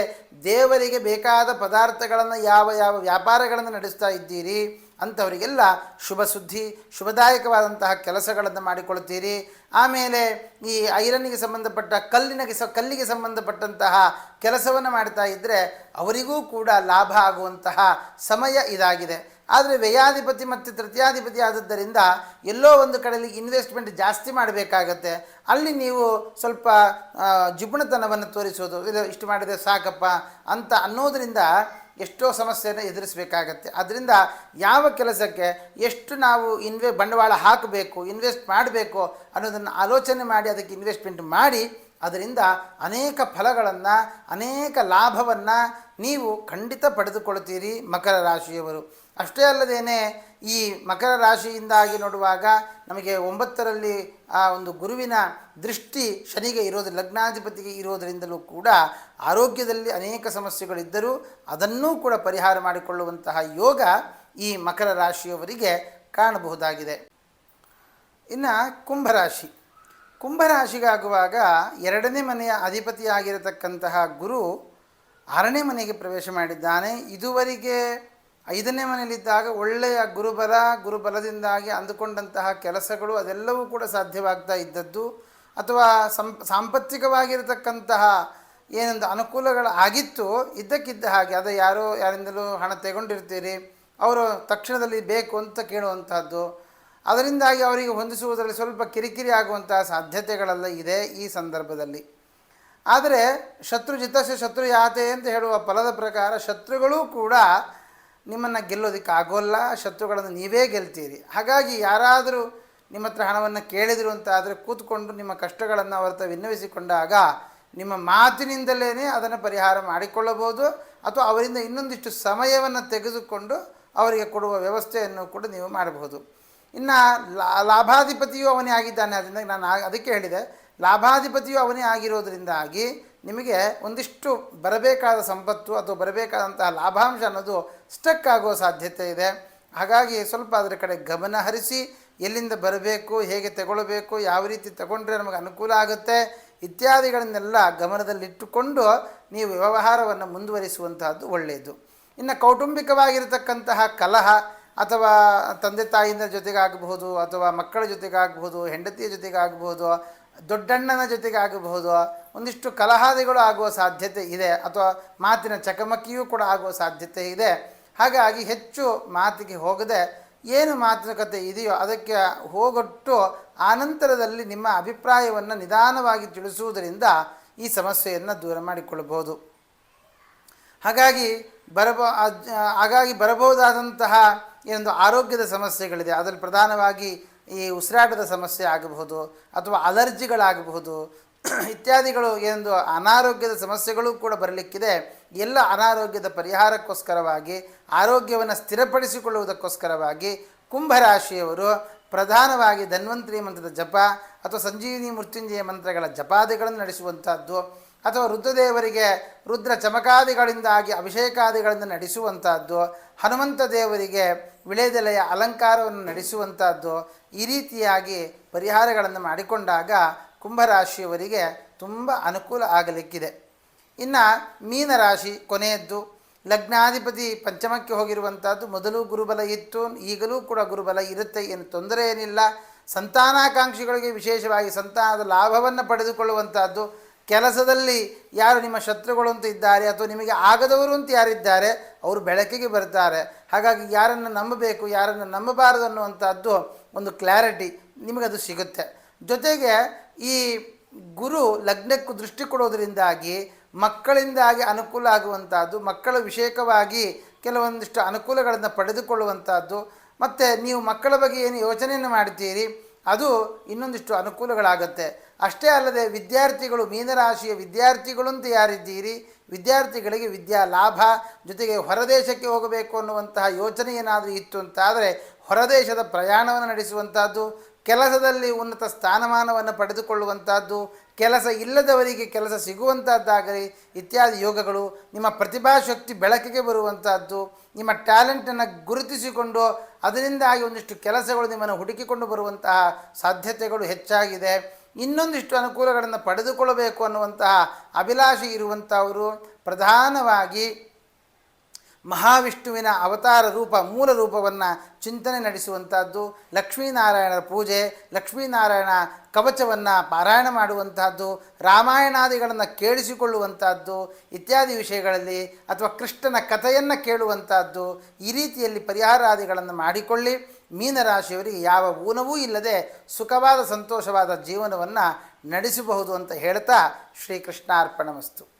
ದೇವರಿಗೆ ಬೇಕಾದ ಪದಾರ್ಥಗಳನ್ನು ಯಾವ ಯಾವ ವ್ಯಾಪಾರಗಳನ್ನು ನಡೆಸ್ತಾ ಇದ್ದೀರಿ ಅಂಥವರಿಗೆಲ್ಲ ಶುಭ ಸುದ್ದಿ, ಶುಭದಾಯಕವಾದಂತಹ ಕೆಲಸಗಳನ್ನು ಮಾಡಿಕೊಳ್ತೀರಿ ಆಮೇಲೆ ಈ ಐರನ್ನಿಗೆ ಸಂಬಂಧಪಟ್ಟ, ಕಲ್ಲಿನಗೆ ಸ, ಕಲ್ಲಿಗೆ ಸಂಬಂಧಪಟ್ಟಂತಹ ಕೆಲಸವನ್ನು ಮಾಡ್ತಾ ಇದ್ದರೆ ಅವರಿಗೂ ಕೂಡ ಲಾಭ ಆಗುವಂತಹ ಸಮಯ ಇದಾಗಿದೆ. ಆದರೆ ವ್ಯಯಾಧಿಪತಿ ಮತ್ತು ತೃತೀಯಾಧಿಪತಿ ಆದದ್ದರಿಂದ ಎಲ್ಲೋ ಒಂದು ಕಡೆಯಲ್ಲಿ ಇನ್ವೆಸ್ಟ್ಮೆಂಟ್ ಜಾಸ್ತಿ ಮಾಡಬೇಕಾಗತ್ತೆ. ಅಲ್ಲಿ ನೀವು ಸ್ವಲ್ಪ ಜಿಪುಣತನವನ್ನು ತೋರಿಸೋದು, ಇದು ಇಷ್ಟು ಮಾಡಿದರೆ ಸಾಕಪ್ಪ ಅಂತ ಅನ್ನೋದರಿಂದ ಎಷ್ಟೋ ಸಮಸ್ಯೆಯನ್ನು ಎದುರಿಸಬೇಕಾಗತ್ತೆ. ಅದರಿಂದ ಯಾವ ಕೆಲಸಕ್ಕೆ ಎಷ್ಟು ನಾವು ಇನ್ವೆ, ಬಂಡವಾಳ ಹಾಕಬೇಕು, ಇನ್ವೆಸ್ಟ್ ಮಾಡಬೇಕು ಅನ್ನೋದನ್ನು ಆಲೋಚನೆ ಮಾಡಿ, ಅದಕ್ಕೆ ಇನ್ವೆಸ್ಟ್ಮೆಂಟ್ ಮಾಡಿ, ಅದರಿಂದ ಅನೇಕ ಫಲಗಳನ್ನು, ಅನೇಕ ಲಾಭವನ್ನು ನೀವು ಖಂಡಿತ ಪಡೆದುಕೊಳ್ತೀರಿ ಮಕರ ರಾಶಿಯವರು. ಅಷ್ಟೇ ಅಲ್ಲದೇನೆ ಈ ಮಕರ ರಾಶಿಯಿಂದಾಗಿ ನೋಡುವಾಗ ನಮಗೆ ಒಂಬತ್ತರಲ್ಲಿ ಆ ಒಂದು ಗುರುವಿನ ದೃಷ್ಟಿ ಶನಿಗೆ ಇರೋದು, ಲಗ್ನಾಧಿಪತಿಗೆ ಇರೋದರಿಂದಲೂ ಕೂಡ ಆರೋಗ್ಯದಲ್ಲಿ ಅನೇಕ ಸಮಸ್ಯೆಗಳಿದ್ದರೂ ಅದನ್ನೂ ಕೂಡ ಪರಿಹಾರ ಮಾಡಿಕೊಳ್ಳುವಂತಹ ಯೋಗ ಈ ಮಕರ ರಾಶಿಯವರಿಗೆ ಕಾಣಬಹುದಾಗಿದೆ. ಇನ್ನು ಕುಂಭರಾಶಿ. ಕುಂಭರಾಶಿಗಾಗುವಾಗ ಎರಡನೇ ಮನೆಯ ಅಧಿಪತಿಯಾಗಿರತಕ್ಕಂತಹ ಗುರು ಆರನೇ ಮನೆಗೆ ಪ್ರವೇಶ ಮಾಡಿದ್ದಾನೆ. ಇದುವರೆಗೆ ಐದನೇ ಮನೆಯಲ್ಲಿದ್ದಾಗ ಒಳ್ಳೆಯ ಗುರುಬಲ, ಗುರುಬಲದಿಂದಾಗಿ ಅಂದುಕೊಂಡಂತಹ ಕೆಲಸಗಳು ಅದೆಲ್ಲವೂ ಕೂಡ ಸಾಧ್ಯವಾಗ್ತಾ ಇದ್ದದ್ದು. ಅಥವಾ ಸಂ, ಸಾಂಪತ್ತಿಕವಾಗಿರತಕ್ಕಂತಹ ಏನೊಂದು ಅನುಕೂಲಗಳು ಆಗಿತ್ತು, ಇದ್ದಕ್ಕಿದ್ದ ಹಾಗೆ. ಅದು ಯಾರೋ ಯಾರಿಂದಲೂ ಹಣ ತೆಗೊಂಡಿರ್ತೀರಿ, ಅವರು ತಕ್ಷಣದಲ್ಲಿ ಬೇಕು ಅಂತ ಕೇಳುವಂಥದ್ದು ಅದರಿಂದಾಗಿ ಅವರಿಗೆ ಹೊಂದಿಸುವುದರಲ್ಲಿ ಸ್ವಲ್ಪ ಕಿರಿಕಿರಿ ಆಗುವಂತಹ ಸಾಧ್ಯತೆಗಳೆಲ್ಲ ಇದೆ ಈ ಸಂದರ್ಭದಲ್ಲಿ. ಆದರೆ ಶತ್ರು ಜಿತಸ್ಯ ಶತ್ರು ಯಾತೆ ಅಂತ ಹೇಳುವ ಫಲದ ಪ್ರಕಾರ ಶತ್ರುಗಳೂ ಕೂಡ ನಿಮ್ಮನ್ನು ಗೆಲ್ಲೋದಕ್ಕೆ ಆಗೋಲ್ಲ, ಶತ್ರುಗಳನ್ನು ನೀವೇ ಗೆಲ್ತೀರಿ. ಹಾಗಾಗಿ ಯಾರಾದರೂ ನಿಮ್ಮ ಹತ್ರ ಹಣವನ್ನು ಕೇಳಿದರು ಅಂತ ಆದರೆ ಕೂತ್ಕೊಂಡು ನಿಮ್ಮ ಕಷ್ಟಗಳನ್ನು ಅವರ ಹತ್ರ ವಿನ್ನವಿಸಿಕೊಂಡಾಗ ನಿಮ್ಮ ಮಾತಿನಿಂದಲೇ ಅದನ್ನು ಪರಿಹಾರ ಮಾಡಿಕೊಳ್ಳಬಹುದು, ಅಥವಾ ಅವರಿಂದ ಇನ್ನೊಂದಿಷ್ಟು ಸಮಯವನ್ನು ತೆಗೆದುಕೊಂಡು ಅವರಿಗೆ ಕೊಡುವ ವ್ಯವಸ್ಥೆಯನ್ನು ಕೂಡ ನೀವು ಮಾಡಬಹುದು. ಇನ್ನು ಲಾಭಾಧಿಪತಿಯು ಅವನೇ ಆಗಿದ್ದಾನೆ. ಅದರಿಂದ ನಾನು ಅದಕ್ಕೆ ಹೇಳಿದೆ. ಲಾಭಾಧಿಪತಿಯು ಅವನೇ ಆಗಿರೋದ್ರಿಂದಾಗಿ ನಿಮಗೆ ಒಂದಿಷ್ಟು ಬರಬೇಕಾದ ಸಂಪತ್ತು ಅಥವಾ ಬರಬೇಕಾದಂತಹ ಲಾಭಾಂಶ ಅನ್ನೋದು ಸ್ಟಕ್ ಆಗೋ ಸಾಧ್ಯತೆ ಇದೆ. ಹಾಗಾಗಿ ಸ್ವಲ್ಪ ಅದರ ಕಡೆ ಗಮನ ಹರಿಸಿ, ಎಲ್ಲಿಂದ ಬರಬೇಕು, ಹೇಗೆ ತಗೊಳ್ಬೇಕು, ಯಾವ ರೀತಿ ತಗೊಂಡ್ರೆ ನಮಗೆ ಅನುಕೂಲ ಆಗುತ್ತೆ ಇತ್ಯಾದಿಗಳನ್ನೆಲ್ಲ ಗಮನದಲ್ಲಿಟ್ಟುಕೊಂಡು ನೀವು ವ್ಯವಹಾರವನ್ನು ಮುಂದುವರಿಸುವಂತಹದ್ದು ಒಳ್ಳೆಯದು. ಇನ್ನು ಕೌಟುಂಬಿಕವಾಗಿರತಕ್ಕಂತಹ ಕಲಹ ಅಥವಾ ತಂದೆ ತಾಯಿಯಿಂದ ಜೊತೆಗಾಗಬಹುದು ಅಥವಾ ಮಕ್ಕಳ ಜೊತೆಗಾಗಬಹುದು, ಹೆಂಡತಿಯ ಜೊತೆಗಾಗಬಹುದು ದೊಡ್ಡಣ್ಣನ ಜೊತೆಗೆ ಆಗಬಹುದು, ಒಂದಿಷ್ಟು ಕಲಹಾದಿಗಳು ಆಗುವ ಸಾಧ್ಯತೆ ಇದೆ, ಅಥವಾ ಮಾತಿನ ಚಕಮಕಿಯೂ ಕೂಡ ಆಗುವ ಸಾಧ್ಯತೆ ಇದೆ. ಹಾಗಾಗಿ ಹೆಚ್ಚು ಮಾತಿಗೆ ಹೋಗದೆ ಏನು ಮಾತುಕತೆ ಇದೆಯೋ ಅದಕ್ಕೆ ಹೋಗೊಟ್ಟು ಆನಂತರದಲ್ಲಿ ನಿಮ್ಮ ಅಭಿಪ್ರಾಯವನ್ನು ನಿಧಾನವಾಗಿ ತಿಳಿಸುವುದರಿಂದ ಈ ಸಮಸ್ಯೆಯನ್ನು ದೂರ ಮಾಡಿಕೊಳ್ಳಬಹುದು. ಹಾಗಾಗಿ ಬರಬ ಹಾಗಾಗಿ ಬರಬಹುದಾದಂತಹ ಏನೊಂದು ಆರೋಗ್ಯದ ಸಮಸ್ಯೆಗಳಿದೆ, ಅದರಲ್ಲಿ ಪ್ರಧಾನವಾಗಿ ಈ ಉಸಿರಾಟದ ಸಮಸ್ಯೆ ಆಗಬಹುದು ಅಥವಾ ಅಲರ್ಜಿಗಳಾಗಬಹುದು, ಇತ್ಯಾದಿಗಳು ಏನೊಂದು ಅನಾರೋಗ್ಯದ ಸಮಸ್ಯೆಗಳು ಕೂಡ ಬರಲಿಕ್ಕಿದೆ. ಎಲ್ಲ ಅನಾರೋಗ್ಯದ ಪರಿಹಾರಕ್ಕೋಸ್ಕರವಾಗಿ, ಆರೋಗ್ಯವನ್ನು ಸ್ಥಿರಪಡಿಸಿಕೊಳ್ಳುವುದಕ್ಕೋಸ್ಕರವಾಗಿ ಕುಂಭರಾಶಿಯವರು ಪ್ರಧಾನವಾಗಿ ಧನ್ವಂತರಿ ಮಂತ್ರದ ಜಪ ಅಥವಾ ಸಂಜೀವಿನಿ ಮೃತ್ಯುಂಜಯ ಮಂತ್ರಗಳ ಜಪಾದಿಗಳನ್ನು ನಡೆಸುವಂಥದ್ದು ಅಥವಾ ರುದ್ರದೇವರಿಗೆ ರುದ್ರ ಚಮಕಾದಿಗಳಿಂದಾಗಿ ಅಭಿಷೇಕಾದಿಗಳನ್ನು ನಡೆಸುವಂಥದ್ದು, ಹನುಮಂತ ದೇವರಿಗೆ ವಿಳೆದೆಲೆಯ ಅಲಂಕಾರವನ್ನು ನಡೆಸುವಂಥದ್ದು ಈ ರೀತಿಯಾಗಿ ಪರಿಹಾರಗಳನ್ನು ಮಾಡಿಕೊಂಡಾಗ ಕುಂಭರಾಶಿಯವರಿಗೆ ತುಂಬ ಅನುಕೂಲ ಆಗಲಿಕ್ಕಿದೆ. ಇನ್ನು ಮೀನರಾಶಿ ಕೊನೆಯದ್ದು, ಲಗ್ನಾಧಿಪತಿ ಪಂಚಮಕ್ಕೆ ಹೋಗಿರುವಂಥದ್ದು ಮೊದಲು ಗುರುಬಲ ಇತ್ತು, ಈಗಲೂ ಕೂಡ ಗುರುಬಲ ಇರುತ್ತೆ, ಏನು ತೊಂದರೆ ಏನಿಲ್ಲ. ಸಂತಾನಾಕಾಂಕ್ಷಿಗಳಿಗೆ ವಿಶೇಷವಾಗಿ ಸಂತಾನದ ಲಾಭವನ್ನು ಪಡೆದುಕೊಳ್ಳುವಂಥದ್ದು ಕೆಲಸದಲ್ಲಿ ಯಾರು ನಿಮ್ಮ ಶತ್ರುಗಳು ಅಂತ ಇದ್ದಾರೆ ಅಥವಾ ನಿಮಗೆ ಆಗದವರು ಅಂತ ಯಾರಿದ್ದಾರೆ, ಅವರು ಬೆಳಕಿಗೆ ಬರ್ತಾರೆ. ಹಾಗಾಗಿ ಯಾರನ್ನು ನಂಬಬೇಕು, ಯಾರನ್ನು ನಂಬಬಾರದು ಅನ್ನುವಂಥದ್ದು ಒಂದು ಕ್ಲಾರಿಟಿ ನಿಮಗದು ಸಿಗುತ್ತೆ. ಜೊತೆಗೆ ಈ ಗುರು ಲಗ್ನಕ್ಕೂ ದೃಷ್ಟಿ ಕೊಡೋದರಿಂದಾಗಿ ಮಕ್ಕಳಿಂದಾಗಿ ಅನುಕೂಲ ಆಗುವಂಥದ್ದು, ಮಕ್ಕಳ ವಿಷಯಕವಾಗಿ ಕೆಲವೊಂದಿಷ್ಟು ಅನುಕೂಲಗಳನ್ನು ಪಡೆದುಕೊಳ್ಳುವಂಥದ್ದು, ಮತ್ತು ನೀವು ಮಕ್ಕಳ ಬಗ್ಗೆ ಏನು ಯೋಚನೆಯನ್ನು ಮಾಡ್ತೀರಿ, ಅದು ಇನ್ನೊಂದಿಷ್ಟು ಅನುಕೂಲಗಳಾಗುತ್ತೆ. ಅಷ್ಟೇ ಅಲ್ಲದೆ ವಿದ್ಯಾರ್ಥಿಗಳು ಮೀನರಾಶಿಯ ವಿದ್ಯಾರ್ಥಿಗಳು ಅಂತ ಯಾರಿದ್ದೀರಿ? ವಿದ್ಯಾರ್ಥಿಗಳಿಗೆ ವಿದ್ಯಾ ಲಾಭ, ಜೊತೆಗೆ ಹೊರದೇಶಕ್ಕೆ ಹೋಗಬೇಕು ಅನ್ನುವಂತಹ ಯೋಚನೆ ಏನಾದರೂ ಇತ್ತು ಅಂತಾದರೆ ಹೊರದೇಶದ ಪ್ರಯಾಣವನ್ನು ನಡೆಸುವಂಥದ್ದು ಕೆಲಸದಲ್ಲಿ ಉನ್ನತ ಸ್ಥಾನಮಾನವನ್ನು ಪಡೆದುಕೊಳ್ಳುವಂಥದ್ದು ಕೆಲಸ ಇಲ್ಲದವರಿಗೆ ಕೆಲಸ ಸಿಗುವಂಥದ್ದಾಗಲಿ ಇತ್ಯಾದಿ ಯೋಗಗಳು ನಿಮ್ಮ ಪ್ರತಿಭಾಶಕ್ತಿ ಬೆಳಕಿಗೆ ಬರುವಂಥದ್ದು ನಿಮ್ಮ ಟ್ಯಾಲೆಂಟನ್ನು ಗುರುತಿಸಿಕೊಂಡು ಅದರಿಂದಾಗಿ ಒಂದಿಷ್ಟು ಕೆಲಸಗಳು ನಿಮ್ಮನ್ನು ಹುಡುಕಿಕೊಂಡು ಬರುವಂತಹ ಸಾಧ್ಯತೆಗಳು ಹೆಚ್ಚಾಗಿದೆ. ಇನ್ನೊಂದಿಷ್ಟು ಅನುಕೂಲಗಳನ್ನು ಪಡೆದುಕೊಳ್ಳಬೇಕು ಅನ್ನುವಂತಹ ಅಭಿಲಾಷೆ ಇರುವಂಥವರು ಪ್ರಧಾನವಾಗಿ ಮಹಾವಿಷ್ಣುವಿನ ಅವತಾರ ರೂಪ, ಮೂಲ ರೂಪವನ್ನು ಚಿಂತನೆ ನಡೆಸುವಂಥದ್ದು, ಲಕ್ಷ್ಮೀನಾರಾಯಣರ ಪೂಜೆ, ಲಕ್ಷ್ಮೀನಾರಾಯಣ ಕವಚವನ್ನು ಪಾರಾಯಣ ಮಾಡುವಂತಹದ್ದು ರಾಮಾಯಣಾದಿಗಳನ್ನು ಕೇಳಿಸಿಕೊಳ್ಳುವಂಥದ್ದು ಇತ್ಯಾದಿ ವಿಷಯಗಳಲ್ಲಿ ಅಥವಾ ಕೃಷ್ಣನ ಕಥೆಯನ್ನು ಕೇಳುವಂಥದ್ದು ಈ ರೀತಿಯಲ್ಲಿ ಪರಿಹಾರಾದಿಗಳನ್ನು ಮಾಡಿಕೊಳ್ಳಿ. ಮೀನರಾಶಿಯವರಿಗೆ ಯಾವ ಊನವೂ ಇಲ್ಲದೆ ಸುಖವಾದ ಸಂತೋಷವಾದ ಜೀವನವನ್ನು ನಡೆಸಬಹುದು ಅಂತ ಹೇಳ್ತಾ ಶ್ರೀಕೃಷ್ಣಾರ್ಪಣಮಸ್ತು.